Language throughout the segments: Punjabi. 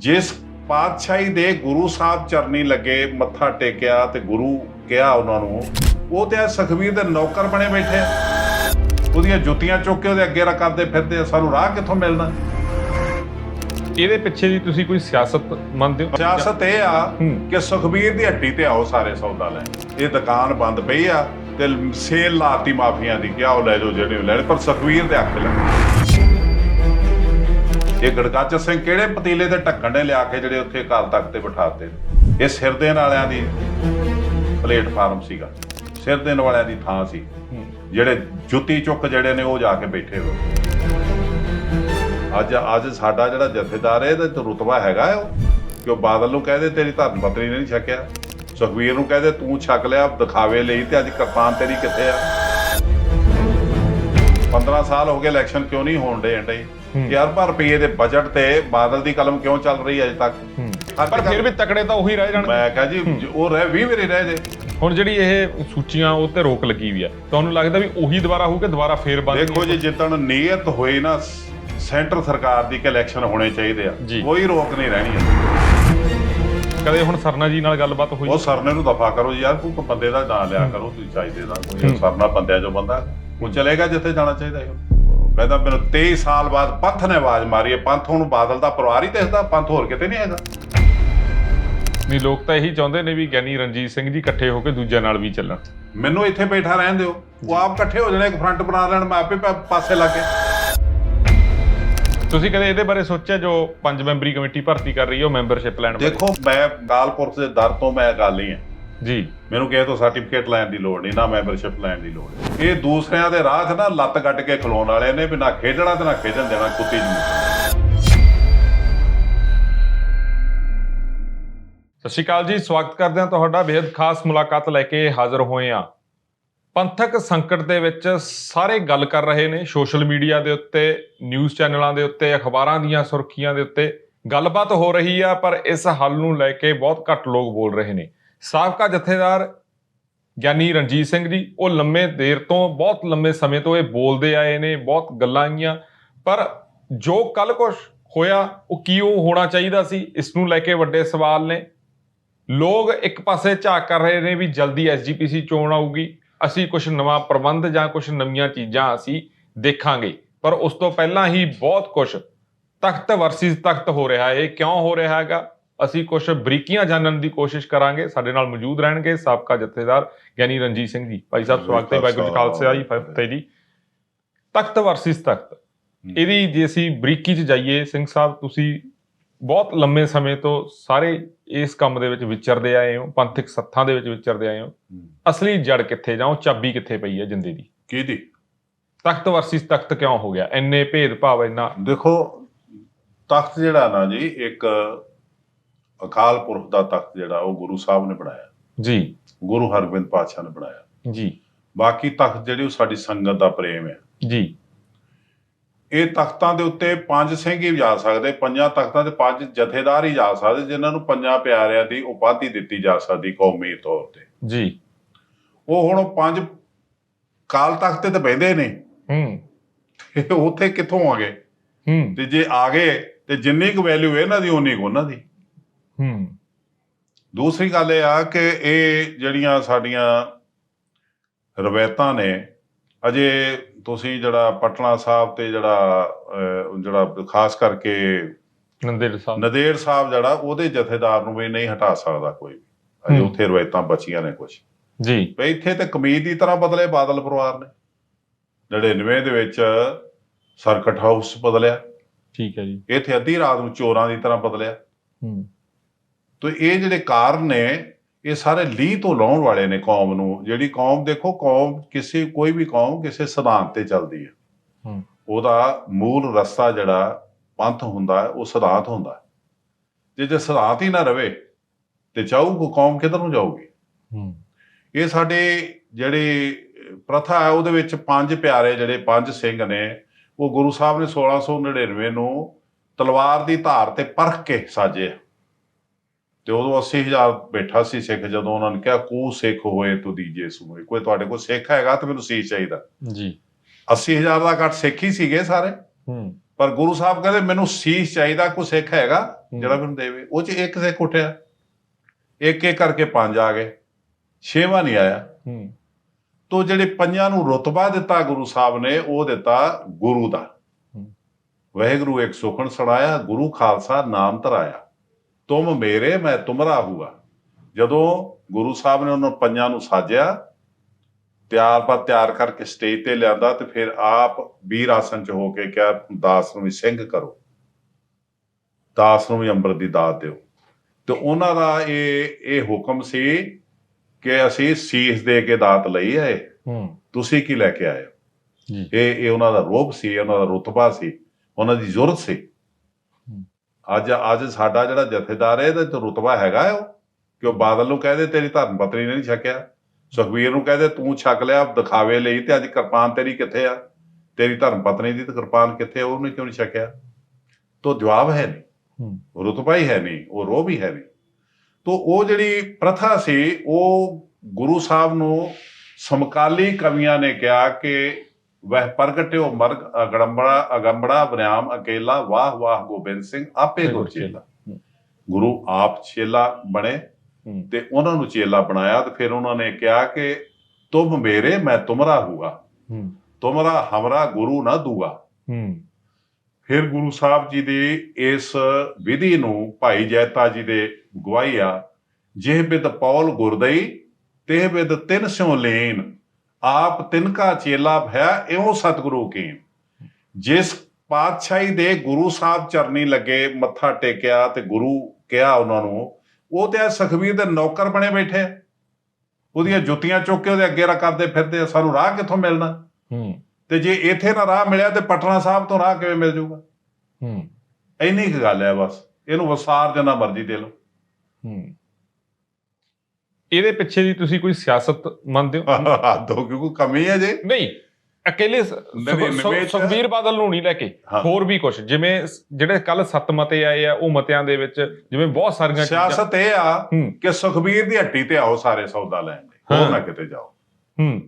ਜਿਸ ਪਾਤਸ਼ਾਹੀ ਦੇ ਗੁਰੂ ਸਾਹਿਬ ਚਰਨੀ ਲੱਗੇ ਮੱਥਾ ਟੇਕਿਆ ਤੇ ਗੁਰੂ ਕਿਹਾ ਉਹਨਾਂ ਨੂੰ ਉਹ ਤੇ ਸਖਵੀਰ ਦੇ ਨੌਕਰ ਬਣੇ ਬੈਠੇ ਆ। ਉਹਦੀਆਂ ਜੁੱਤੀਆਂ ਚੁੱਕ ਕੇ ਉਹਦੇ ਅੱਗੇ ਰੱਖ ਕਰਦੇ ਫਿਰਦੇ ਆ ਸਾਨੂੰ ਰਾਹ ਕਿੱਥੋਂ ਮਿਲਣਾ? ਇਹਦੇ ਪਿੱਛੇ ਦੀ ਤੁਸੀਂ ਕੋਈ ਸਿਆਸਤ ਮੰਨਦੇ ਹੋ? ਸਿਆਸਤ ਇਹ ਆ। ਕਿ ਸੁਖਬੀਰ ਦੀ ਹੱਟੀ ਤੇ ਆਓ ਸਾਰੇ ਸੌਦਾ ਲੈ। ਇਹ ਦੁਕਾਨ ਬੰਦ ਪਈ ਆ ਤੇ ਸੇਲ ਲਾਤੀ ਮਾਫੀਆਂ ਦੀ ਕਿ ਆਓ ਲੈ ਜਾਓ ਜਿਹੜੇ ਲੈਣੇ ਪਰ ਸੁਖਬੀਰ ਦੇ ਹੱਕ ਲੈ ਇਹ ਗੜਗੱਜ ਸਿੰਘ ਕਿਹੜੇ ਪਤੀਲੇ ਦੇ ਢੱਕਣ ਨੇ ਲਿਆ ਕੇ ਜਿਹੜੇ ਉੱਥੇ ਅਕਾਲ ਤਖਤ ਤੇ ਬਿਠਾਤੇ? ਇਹ ਸਿਰ ਦੇਣ ਵਾਲਿਆਂ ਦੀ ਪਲੇਟਫਾਰਮ ਸੀਗਾ। ਸਿਰ ਦੇਣ ਵਾਲਿਆਂ ਦੀ ਥਾਂ ਸੀ। ਜਿਹੜੇ ਜੁੱਤੀ ਚੁੱਕ ਜਿਹੜੇ ਨੇ ਉਹ ਜਾ ਕੇ ਬੈਠੇ ਹੋ ਅੱਜ ਅੱਜ ਸਾਡਾ ਜਿਹੜਾ ਜਥੇਦਾਰ ਹੈ ਇਹਦਾ ਤੇ ਰੁਤਬਾ ਹੈਗਾ ਉਹ। ਕਿ ਉਹ ਬਾਦਲ ਨੂੰ ਕਹਦੇ ਤੇਰੀ ਧਰਮ ਪਤਨੀ ਨੇ ਨਹੀਂ ਛਕਿਆ। ਸੁਖਵੀਰ ਨੂੰ ਕਹਦੇ ਤੂੰ ਛਕ ਲਿਆ ਦਿਖਾਵੇ ਲਈ ਤੇ ਅੱਜ ਕਿਰਪਾਨ ਤੇਰੀ ਕਿੱਥੇ ਆ? 15 ਸਾਲ ਹੋ ਗਏ ਇਲੈਕਸ਼ਨ ਕਿਉਂ ਨਹੀਂ ਹੋਣ ਦੇ ਅੰਡੇ ਯਾਰ ਪਰ ਰੁਪਏ ਦੇ ਬਜਟ ਤੇ ਬਾਦਲ ਦੀ ਕਲਮ ਕਿਉਂ ਚੱਲ ਰਹੀ ਹੈ ਅਜੇ ਤੱਕ? ਪਰ ਫਿਰ ਵੀ ਤਕੜੇ ਤਾਂ ਉਹੀ ਰਹਿ ਜਾਣਗੇ। ਮੈਂ ਕਹਾਂ ਜੀ ਉਹ ਰਹਿ 20 ਵਾਰੀ ਰਹਿ ਜੇ। ਹੁਣ ਜਿਹੜੀ ਇਹ ਸੂਚੀਆਂ ਉਹ ਤੇ ਰੋਕ ਲੱਗੀ ਵੀ ਆ। ਤੁਹਾਨੂੰ ਲੱਗਦਾ ਵੀ ਉਹੀ ਦੁਬਾਰਾ ਹੋਊ ਕਿ ਦੁਬਾਰਾ ਫੇਰ ਬੰਦ ਦੇਖੋ ਜੀ ਜਿੱਦਣ ਨੀਅਤ ਹੋਈ ਨਾ ਸੈਂਟਰ ਸਰਕਾਰ ਦੀ ਕਿ ਇਲੈਕਸ਼ਨ ਹੋਣੇ ਚਾਹੀਦੇ ਆ। ਜੀ। ਕੋਈ ਰੋਕ ਨਹੀਂ ਰਹਿਣੀ ਹੈ ਕਦੇ ਹੁਣ ਸਰਨਾ ਜੀ ਨਾਲ ਗੱਲਬਾਤ ਹੋਈ? ਉਹ ਸਰਨੇ ਨੂੰ ਦਫਾ ਕਰੋ ਜੀ ਯਾਰ ਕੋਈ ਬੰਦੇ ਦਾ ਨਾਂ ਲਿਆ ਕਰੋ ਤੁਸੀਂ ਚਾਹੀਦੇ ਦਾ। ਕੋਈ। ਸਰਨਾ ਬੰਦਿਆਂ ਚੋਂ ਬੰਦਾ ਉਹ ਚਲੇਗਾ ਜਿੱਥੇ ਜਾਣਾ ਚਾਹੀਦਾ ਹੈ ਕਹਿੰਦਾ ਮੈਨੂੰ 23 ਸਾਲ ਬਾਅਦ ਪੰਥ ਨੇ ਆਵਾਜ਼ ਮਾਰੀ ਹੈ। ਪੰਥ ਹੁਣ ਬਾਦਲ ਦਾ ਪਰਿਵਾਰ ਹੀ ਦਿਸਦਾ ਪੰਥ ਹੋਰ ਕਿਤੇ ਨਹੀਂ ਹੈਗਾ। ਨਹੀਂ ਲੋਕ ਤਾਂ ਇਹੀ ਚਾਹੁੰਦੇ ਨੇ ਵੀ ਗਿਆਨੀ ਰਣਜੀਤ ਸਿੰਘ ਜੀ ਇਕੱਠੇ ਹੋ ਕੇ ਦੂਜਿਆਂ ਨਾਲ ਵੀ ਚੱਲਣ। ਮੈਨੂੰ ਇੱਥੇ ਬੈਠਾ ਰਹਿਣ ਦਿਓ। ਉਹ ਆਪ ਇਕੱਠੇ ਹੋ ਜਾਣੇ ਇੱਕ ਫਰੰਟ ਬਣਾ ਲੈਣ ਮੈਂ ਆਪੇ ਪਾ- ਪਾਸੇ ਲਾ ਕੇ ਤੁਸੀਂ ਕਦੇ ਇਹਦੇ ਬਾਰੇ ਸੋਚਿਆ ਜੋ ਪੰਜ ਮੈਂਬਰੀ ਕਮੇਟੀ ਭਰਤੀ ਕਰ ਰਹੀ ਹੈ ਉਹ ਮੈਂਬਰਸ਼ਿਪ ਲੈਣ ਬਾਰੇ? ਦੇਖੋ ਮੈਂ ਗਾਲਪੁਰ ਦੇ ਦਰ ਤੋਂ ਮੈਂ ਗੱਲ ਹੀ ਹਾਂ। ਜੀ। ਮੈਨੂੰ ਕਿਸੇ ਤੋਂ ਸਰਟੀਫਿਕੇਟ ਲੈਣ ਦੀ ਲੋੜ ਨਹੀਂ ਨਾ ਮੈਂਬਰਸ਼ਿਪ ਲੈਣ ਦੀ ਲੋੜ। ਹੈ। ਇਹ ਦੂਸਰਿਆਂ ਦੇ ਰਾਹ 'ਚ ਨਾ ਲੱਤ ਗੱਡ ਕੇ ਖਲੋਣ ਵਾਲੇ ਨੇ ਵੀ ਨਾ ਖੇਡਣਾ ਤੇ ਨਾ ਖੇਡਣ ਦੇਣਾ ਕੁੱਤੀ ਜੀ। ਸਤਿ ਸ਼੍ਰੀ ਅਕਾਲ ਜੀ ਸਵਾਗਤ ਕਰਦੇ ਹਾਂ ਤੁਹਾਡਾ ਬੇहद ਖਾਸ ਮੁਲਾਕਾਤ ਲੈ ਕੇ ਹਾਜ਼ਰ ਹੋਏ ਹਾਂ। ਪੰਥਕ ਸੰਕਟ ਦੇ ਵਿੱਚ ਸਾਰੇ ਗੱਲ ਕਰ ਰਹੇ ਨੇ ਸੋਸ਼ਲ ਮੀਡੀਆ ਦੇ ਉੱਤੇ ਨਿਊਜ਼ ਚੈਨਲਾਂ ਦੇ ਉੱਤੇ ਅਖਬਾਰਾਂ ਦੀਆਂ ਸੁਰਖੀਆਂ ਦੇ ਉੱਤੇ। ਗੱਲਬਾਤ ਹੋ ਰਹੀ ਆ ਪਰ ਇਸ ਹੱਲ ਨੂੰ ਲੈ ਕੇ ਬਹੁਤ ਘੱਟ ਲੋਕ ਬੋਲ ਰਹੇ ਨੇ। ਸਾਬਕਾ ਜਥੇਦਾਰ ਗਿਆਨੀ ਰਣਜੀਤ ਸਿੰਘ ਜੀ, ਉਹ ਲੰਮੇ ਦੇਰ ਤੋਂ, ਬਹੁਤ ਲੰਮੇ ਸਮੇਂ ਤੋਂ ਇਹ ਬੋਲਦੇ ਆਏ ਨੇ, ਬਹੁਤ ਗੱਲਾਂ ਆਈਆਂ। ਪਰ ਜੋ ਕੱਲ ਕੁਛ ਹੋਇਆ, ਉਹ ਕੀ ਉਹ ਹੋਣਾ ਚਾਹੀਦਾ ਸੀ? ਇਸ ਨੂੰ ਲੈ ਕੇ ਵੱਡੇ ਸਵਾਲ ਨੇ। ਲੋਕ ਇੱਕ ਪਾਸੇ ਝਾਕ ਕਰ ਰਹੇ ਨੇ ਵੀ ਜਲਦੀ ਐਸਜੀਪੀਸੀ ਚੋਣ ਆਊਗੀ। ਅਸੀਂ ਕੁਝ ਨਵਾਂ ਪ੍ਰਬੰਧ ਜਾਂ ਕੁਝ ਨਵੀਆਂ ਚੀਜ਼ਾਂ ਅਸੀਂ ਦੇਖਾਂਗੇ। ਪਰ ਉਸ ਤੋਂ ਪਹਿਲਾਂ ਹੀ ਬਹੁਤ ਕੁਝ ਤਖਤ ਵਰਸਿਸ ਤਖਤ ਹੋ ਰਿਹਾ ਹੈ। ਇਹ ਕਿਉਂ ਹੋ ਰਿਹਾ ਹੈਗਾ? ਅਸੀਂ ਕੁਝ ਬਰੀਕੀਆਂ ਜਾਣਨ ਦੀ ਕੋਸ਼ਿਸ਼ ਕਰਾਂਗੇ ਸਾਡੇ ਨਾਲ ਮੌਜੂਦ ਰਹਿਣਗੇ ਸਾਬਕਾ ਜਥੇਦਾਰ ਗਿਆਨੀ ਰਣਜੀਤ ਸਿੰਘ ਜੀ। ਭਾਈ ਸਾਹਿਬ ਸਵਾਗਤ ਹੈ ਵਾਹਿਗੁਰੂ ਜੀ ਖਾਲਸਾ ਜੀ ਫਤਿਹ ਜੀ ਤਖਤ ਵਰਸਿਸ ਤਖਤ। ਇਹਦੀ ਜੇ ਅਸੀਂ ਬਰੀਕੀ 'ਚ ਜਾਈਏ ਸਿੰਘ ਸਾਹਿਬ ਤੁਸੀਂ ਬਹੁਤ ਲੰਮੇ ਸਮੇਂ ਤੋਂ ਸਾਰੇ ਇਸ ਕੰਮ ਦੇ ਵਿੱਚ ਵਿਚਰਦੇ ਆਏ ਹੋ ਪੰਥਕ ਸੱਥਾਂ ਦੇ ਵਿੱਚ ਵਿਚਰਦੇ ਆਏ ਹੋ। ਅਸਲੀ ਜੜ ਕਿੱਥੇ ਜਾਂ ਉਹ ਚਾਬੀ ਕਿੱਥੇ ਪਈ ਹੈ ਜਿੰਦੇ ਦੀ? ਕਿਹਦੀ? ਤਖਤ ਵਰਸਿਸ ਤਖਤ ਕਿਉਂ ਹੋ ਗਿਆ? ਇੰਨੇ ਭੇਦਭਾਵ ਇੰਨਾ ਦੇਖੋ ਤਖਤ ਜਿਹੜਾ ਨਾ ਜੀ ਇੱਕ ਅਕਾਲ ਪੁਰਖ ਦਾ ਤਖਤ ਜਿਹੜਾ ਉਹ ਗੁਰੂ ਸਾਹਿਬ ਨੇ ਬਣਾਇਆ। ਜੀ। ਗੁਰੂ ਹਰਗੋਬਿੰਦ ਪਾਤਸ਼ਾਹ ਨੇ ਬਣਾਇਆ। ਜੀ। ਬਾਕੀ ਤਖਤ ਜਿਹੜੇ ਉਹ ਸਾਡੀ ਸੰਗਤ ਦਾ ਪ੍ਰੇਮ ਹੈ। ਜੀ। ਇਹ ਤਖਤਾਂ ਦੇ ਉੱਤੇ ਪੰਜ ਸਿੰਘ ਹੀ ਜਾ ਸਕਦੇ ਪੰਜਾਂ ਤਖਤਾਂ ਤੇ ਪੰਜ ਜਥੇਦਾਰ ਹੀ ਜਾ ਸਕਦੇ ਜਿਨ੍ਹਾਂ ਨੂੰ ਪੰਜਾਂ ਪਿਆਰਿਆਂ ਦੀ ਉਪਾਧੀ ਦਿੱਤੀ ਜਾ ਸਕਦੀ ਕੌਮੀ ਤੌਰ ਤੇ। ਜੀ। ਉਹ ਹੁਣ ਪੰਜ ਕਾਲ ਤਖਤ ਤੇ ਬਹਿੰਦੇ ਨੇ। ਹੂੰ। ਉੱਥੇ ਕਿੱਥੋਂ ਆ ਗਏ? ਹੂੰ। ਤੇ ਜੇ ਆ ਗਏ ਤੇ ਜਿੰਨੀ ਕੁ ਵੈਲਿਊ ਇਹਨਾਂ ਦੀ ਉਨੀ ਕੁ ਉਹਨਾਂ ਦੀ। ਹੂੰ। ਦੂਸਰੀ ਗੱਲ ਇਹ ਆ ਕਿ ਇਹ ਜਿਹੜੀਆਂ ਸਾਡੀਆਂ ਰਵਾਇਤਾਂ ਨੇ ਅਜੇ ਤੁਸੀਂ ਜਿਹੜਾ ਪਟਨਾ ਸਾਹਿਬ ਤੇ ਜਿਹੜਾ ਜਿਹੜਾ ਖਾਸ ਕਰਕੇ ਨੰਦੇੜ ਸਾਹਿਬ। ਨਦੇੜ ਸਾਹਿਬ ਜਿਹੜਾ ਉਹਦੇ ਜਥੇਦਾਰ ਨੂੰ ਵੀ ਨਹੀਂ ਹਟਾ ਸਕਦਾ ਕੋਈ ਵੀ। ਅਜੇ। ਉੱਥੇ ਰਵਾਇਤਾਂ ਬਚੀਆਂ ਨੇ ਕੁਝ ਜੀ। ਵੀ ਇੱਥੇ ਤੇ ਕਮੀਜ਼ ਦੀ ਤਰ੍ਹਾਂ ਬਦਲੇ ਬਾਦਲ ਪਰਿਵਾਰ ਨੇ। 99 ਦੇ ਵਿੱਚ ਸਰਕਟ ਹਾਊਸ ਬਦਲਿਆ। ਠੀਕ ਹੈ ਜੀ। ਇੱਥੇ ਅੱਧੀ ਰਾਤ ਨੂੰ ਚੋਰਾਂ ਦੀ ਤਰ੍ਹਾਂ ਬਦਲਿਆ। ਹੂੰ। ਤੋ ਇਹ ਜਿਹੜੇ ਕਾਰਨ ਨੇ ਇਹ ਸਾਰੇ ਲੀਹ ਤੋਂ ਲਾਉਣ ਵਾਲੇ ਨੇ ਕੌਮ ਨੂੰ। ਜਿਹੜੀ ਕੌਮ ਦੇਖੋ ਕੌਮ ਕਿਸੇ ਕੋਈ ਵੀ ਕੌਮ ਕਿਸੇ ਸਿਧਾਂਤ ਤੇ ਚੱਲਦੀ ਹੈ। ਉਹਦਾ ਮੂਲ ਰਸਤਾ ਜਿਹੜਾ ਪੰਥ ਹੁੰਦਾ ਉਹ ਸਿਧਾਂਤ ਹੁੰਦਾ ਜੇ ਜੇ ਸਿਧਾਂਤ ਹੀ ਨਾ ਰਵੇ ਤੇ ਚਾਹੂ ਕੌਮ ਕਿੱਧਰ ਨੂੰ ਜਾਊਗੀ? ਇਹ ਸਾਡੇ ਜਿਹੜੇ ਪ੍ਰਥਾ ਹੈ ਉਹਦੇ ਵਿੱਚ ਪੰਜ ਪਿਆਰੇ ਜਿਹੜੇ ਪੰਜ ਸਿੰਘ ਨੇ ਉਹ ਗੁਰੂ ਸਾਹਿਬ ਨੇ 1699 ਨੂੰ ਤਲਵਾਰ ਦੀ ਧਾਰ ਤੇ ਪਰਖ ਕੇ ਸਾਜੇ ਤੇ ਉਦੋਂ 80000 ਬੈਠਾ ਸੀ ਸਿੱਖ ਜਦੋਂ ਉਹਨਾਂ ਨੇ ਕਿਹਾ ਕੂ ਸਿੱਖ ਹੋਏ ਤੂੰ ਦੀਜੇ ਸੁਣੋਏ ਕੋਈ ਤੁਹਾਡੇ ਕੋਲ ਸਿੱਖ ਹੈਗਾ ਤੇ ਮੈਨੂੰ ਸੀਸ ਚਾਹੀਦਾ। ਜੀ। 80000 ਦਾ ਘੱਟ ਸਿੱਖ ਹੀ ਸੀਗੇ ਸਾਰੇ। ਹੂੰ। ਪਰ ਗੁਰੂ ਸਾਹਿਬ ਕਹਿੰਦੇ ਮੈਨੂੰ ਸੀਸ ਚਾਹੀਦਾ ਕੋਈ ਸਿੱਖ ਹੈਗਾ। ਜਿਹੜਾ ਮੈਨੂੰ ਦੇਵੇ। ਉਹ ਚ ਇੱਕ ਸਿੱਖ ਉੱਠਿਆ। ਇੱਕ ਇੱਕ ਕਰਕੇ ਪੰਜ ਆ ਗਏ। ਛੇਵਾਂ ਨਹੀਂ ਆਇਆ। ਹੂੰ। ਤੋ ਜਿਹੜੇ ਪੰਜਾਂ ਨੂੰ ਰਤਬਾ ਦਿੱਤਾ ਗੁਰੂ ਸਾਹਿਬ ਨੇ ਉਹ ਦਿੱਤਾ ਗੁਰੂ ਦਾ। ਵਾਹਿਗੁਰੂ ਇੱਕ ਸੁਖਣ ਸੜਾਇਆ ਗੁਰੂ ਖਾਲਸਾ ਨਾਮ ਧਰਾਇਆ। ਤੁਮ ਮੇਰੇ ਮੈਂ ਤੁਮਰਾ ਹੁਆ। ਜਦੋਂ ਗੁਰੂ ਸਾਹਿਬ ਨੇ ਉਹਨਾਂ ਪੰਜਾਂ ਨੂੰ ਸਾਜਿਆ ਤਿਆਰ ਪਰ ਤਿਆਰ ਕਰਕੇ ਸਟੇਜ ਤੇ ਲਿਆਂਦਾ ਤੇ ਫਿਰ ਆਪ ਵੀਰ ਆਸਨ ਚ ਹੋ ਕੇ ਕਿਹਾ ਦਾਸ ਨੂੰ ਵੀ ਸਿੰਘ ਕਰੋ। ਦਾਸ ਨੂੰ ਵੀ ਅੰਮ੍ਰਿਤ ਦੀ ਦਾਤ ਦਿਓ। ਤੇ ਉਹਨਾਂ ਦਾ ਇਹ ਇਹ ਹੁਕਮ ਸੀ ਕਿ ਅਸੀਂ ਸੀਸ ਦੇ ਕੇ ਦਾਤ ਲਈ ਹੂੰ। ਤੁਸੀਂ ਕੀ ਲੈ ਕੇ ਆਏ ਇਹ ਇਹ ਉਹਨਾਂ ਦਾ ਰੋਬ ਸੀ ਉਹਨਾਂ ਦਾ ਰੁਤਬਾ ਸੀ ਉਹਨਾਂ ਦੀ ਜ਼ਰੂਰਤ ਸੀ। ਅੱਜ ਅੱਜ ਸਾਡਾ ਜਿਹੜਾ ਜਥੇਦਾਰ ਹੈ ਇਹਦਾ ਤੇ ਰੁਤਬਾ ਹੈਗਾ ਉਹ। ਕਿ ਉਹ ਬਾਦਲ ਨੂੰ ਕਹਦੇ ਤੇਰੀ ਧਰਮ ਪਤਨੀ ਨੇ ਨਹੀਂ ਛਕਿਆ। ਸੁਖਵੀਰ ਨੂੰ ਕਹਦੇ ਤੂੰ ਛਕ ਲਿਆ ਦਿਖਾਵੇ ਲਈ ਤੇ ਅੱਜ ਕਿਰਪਾਨ ਤੇਰੀ ਕਿੱਥੇ ਆ? ਤੇਰੀ ਧਰਮ ਪਤਨੀ ਦੀ ਤੇ ਕਿਰਪਾਨ ਕਿੱਥੇ? ਉਹਨੇ ਕਿਉਂ ਨਹੀਂ ਛਕਿਆ? ਤੋ ਜਵਾਬ ਹੈ ਨਹੀਂ। ਰੁਤਬਾ ਹੀ ਹੈ ਨਹੀਂ ਉਹ ਰੋਹ ਵੀ ਹੈ ਨਹੀਂ। ਤੋ ਉਹ ਜਿਹੜੀ ਪ੍ਰਥਾ ਸੀ ਉਹ ਗੁਰੂ ਸਾਹਿਬ ਨੂੰ ਸਮਕਾਲੀ ਕਵੀਆਂ ਨੇ ਕਿਹਾ ਕਿ ਵਹ ਪ੍ਰਗਟਿਓ ਮਰਗ ਅਗੜੰਬੜਾ ਅਗੰਬੜਾ ਬਰਿਆਮ ਅਕੇਲਾ ਵਾਹ ਵਾਹ ਗੋਬਿੰਦ ਸਿੰਘ ਆਪੇ ਗੁਰ ਚੇਲਾ। ਗੁਰੂ ਆਪ ਚੇਲਾ ਬਣੇ ਤੇ ਉਹਨਾਂ ਨੂੰ ਚੇਲਾ ਬਣਾਇਆ ਤੇ ਫਿਰ ਉਹਨਾਂ ਨੇ ਕਿਹਾ ਕਿ ਤੁਮ ਮੇਰੇ ਮੈਂ ਤੁਮਰਾ ਹੁਆ ਤੁਮਰਾ ਹਮਰਾ ਗੁਰੂ ਨਾ ਦੂਆ ਫਿਰ ਗੁਰੂ ਸਾਹਿਬ ਜੀ ਦੀ ਇਸ ਵਿਧੀ ਨੂੰ ਭਾਈ ਜੈਤਾ ਜੀ ਦੇ ਗਵਾਹੀ ਆ ਜਿਹ ਬਿਦ ਪੌਲ ਗੁਰਦਈ ਤੇ ਬਿਦ ਤਿੰਨ ਸਿਉ ਲੇਨ। ਆਪ ਤਿਨਕਾ ਚੇਲਾ ਭਇਆ ਇਉਂ ਸਤਿਗੁਰੂ ਕੀਨ। ਜਿਸ ਪਾਤਸ਼ਾਹੀ ਦੇ ਗੁਰੂ ਸਾਹਿਬ ਚਰਨੀ ਲੱਗੇ ਮੱਥਾ ਟੇਕਿਆ ਤੇ ਗੁਰੂ ਕਿਹਾ ਉਹਨਾਂ ਨੂੰ ਉਹ ਤੇ ਸਖਵੀਰ ਦੇ ਨੌਕਰ ਬਣੇ ਬੈਠੇ। ਆ। ਉਹਦੀਆਂ ਜੁੱਤੀਆਂ ਚੁੱਕ ਕੇ ਉਹਦੇ ਅੱਗੇ ਰ ਕਰਦੇ ਫਿਰਦੇ ਆ, ਸਾਨੂੰ ਰਾਹ ਕਿੱਥੋਂ ਮਿਲਣਾ? ਹੂੰ। ਤੇ ਜੇ ਇੱਥੇ ਨਾ ਰਾਹ ਮਿਲਿਆ ਤੇ ਪਟਨਾ ਸਾਹਿਬ ਤੋਂ ਰਾਹ ਕਿਵੇਂ ਮਿਲ ਜਾਊਗਾ ਹੂੰ। ਇੰਨੀ ਕੁ ਗੱਲ ਹੈ ਬਸ। ਇਹਨੂੰ ਵਸਾਰ ਜਿੰਨਾ ਮਰਜ਼ੀ ਦੇ ਲਓ। ਹੂੰ। ਇਹਦੇ ਪਿੱਛੇ ਦੀ ਤੁਸੀਂ ਕੋਈ ਸਿਆਸਤ ਮੰਨਦੇ ਹੋ? ਹੱਦੋਂ ਕਿਉਂਕਿ ਕਮੀ ਹੈ ਜੇ? ਨਹੀਂ ਅਕੇਲੇ ਸੁਖਬੀਰ ਬਾਦਲ ਨੂੰ ਨਹੀਂ ਲੈ ਕੇ। ਹੋਰ ਵੀ ਕੁਝ ਜਿਵੇਂ ਜਿਹੜੇ ਕੱਲ ਸੱਤ ਮਤੇ ਆਏ ਆ ਉਹ ਮਤਿਆਂ ਦੇ ਵਿੱਚ ਜਿਵੇਂ ਬਹੁਤ ਸਾਰੀਆਂ ਸਿਆਸਤ ਇਹ ਆ ਕਿ ਸੁਖਬੀਰ ਦੀ ਹੱਟੀ ਤੇ ਆਓ ਸਾਰੇ ਸੌਦਾ ਲੈਣ ਲਈ ਹੋਰ। ਨਾ ਕਿਤੇ ਜਾਓ। ਹੂੰ।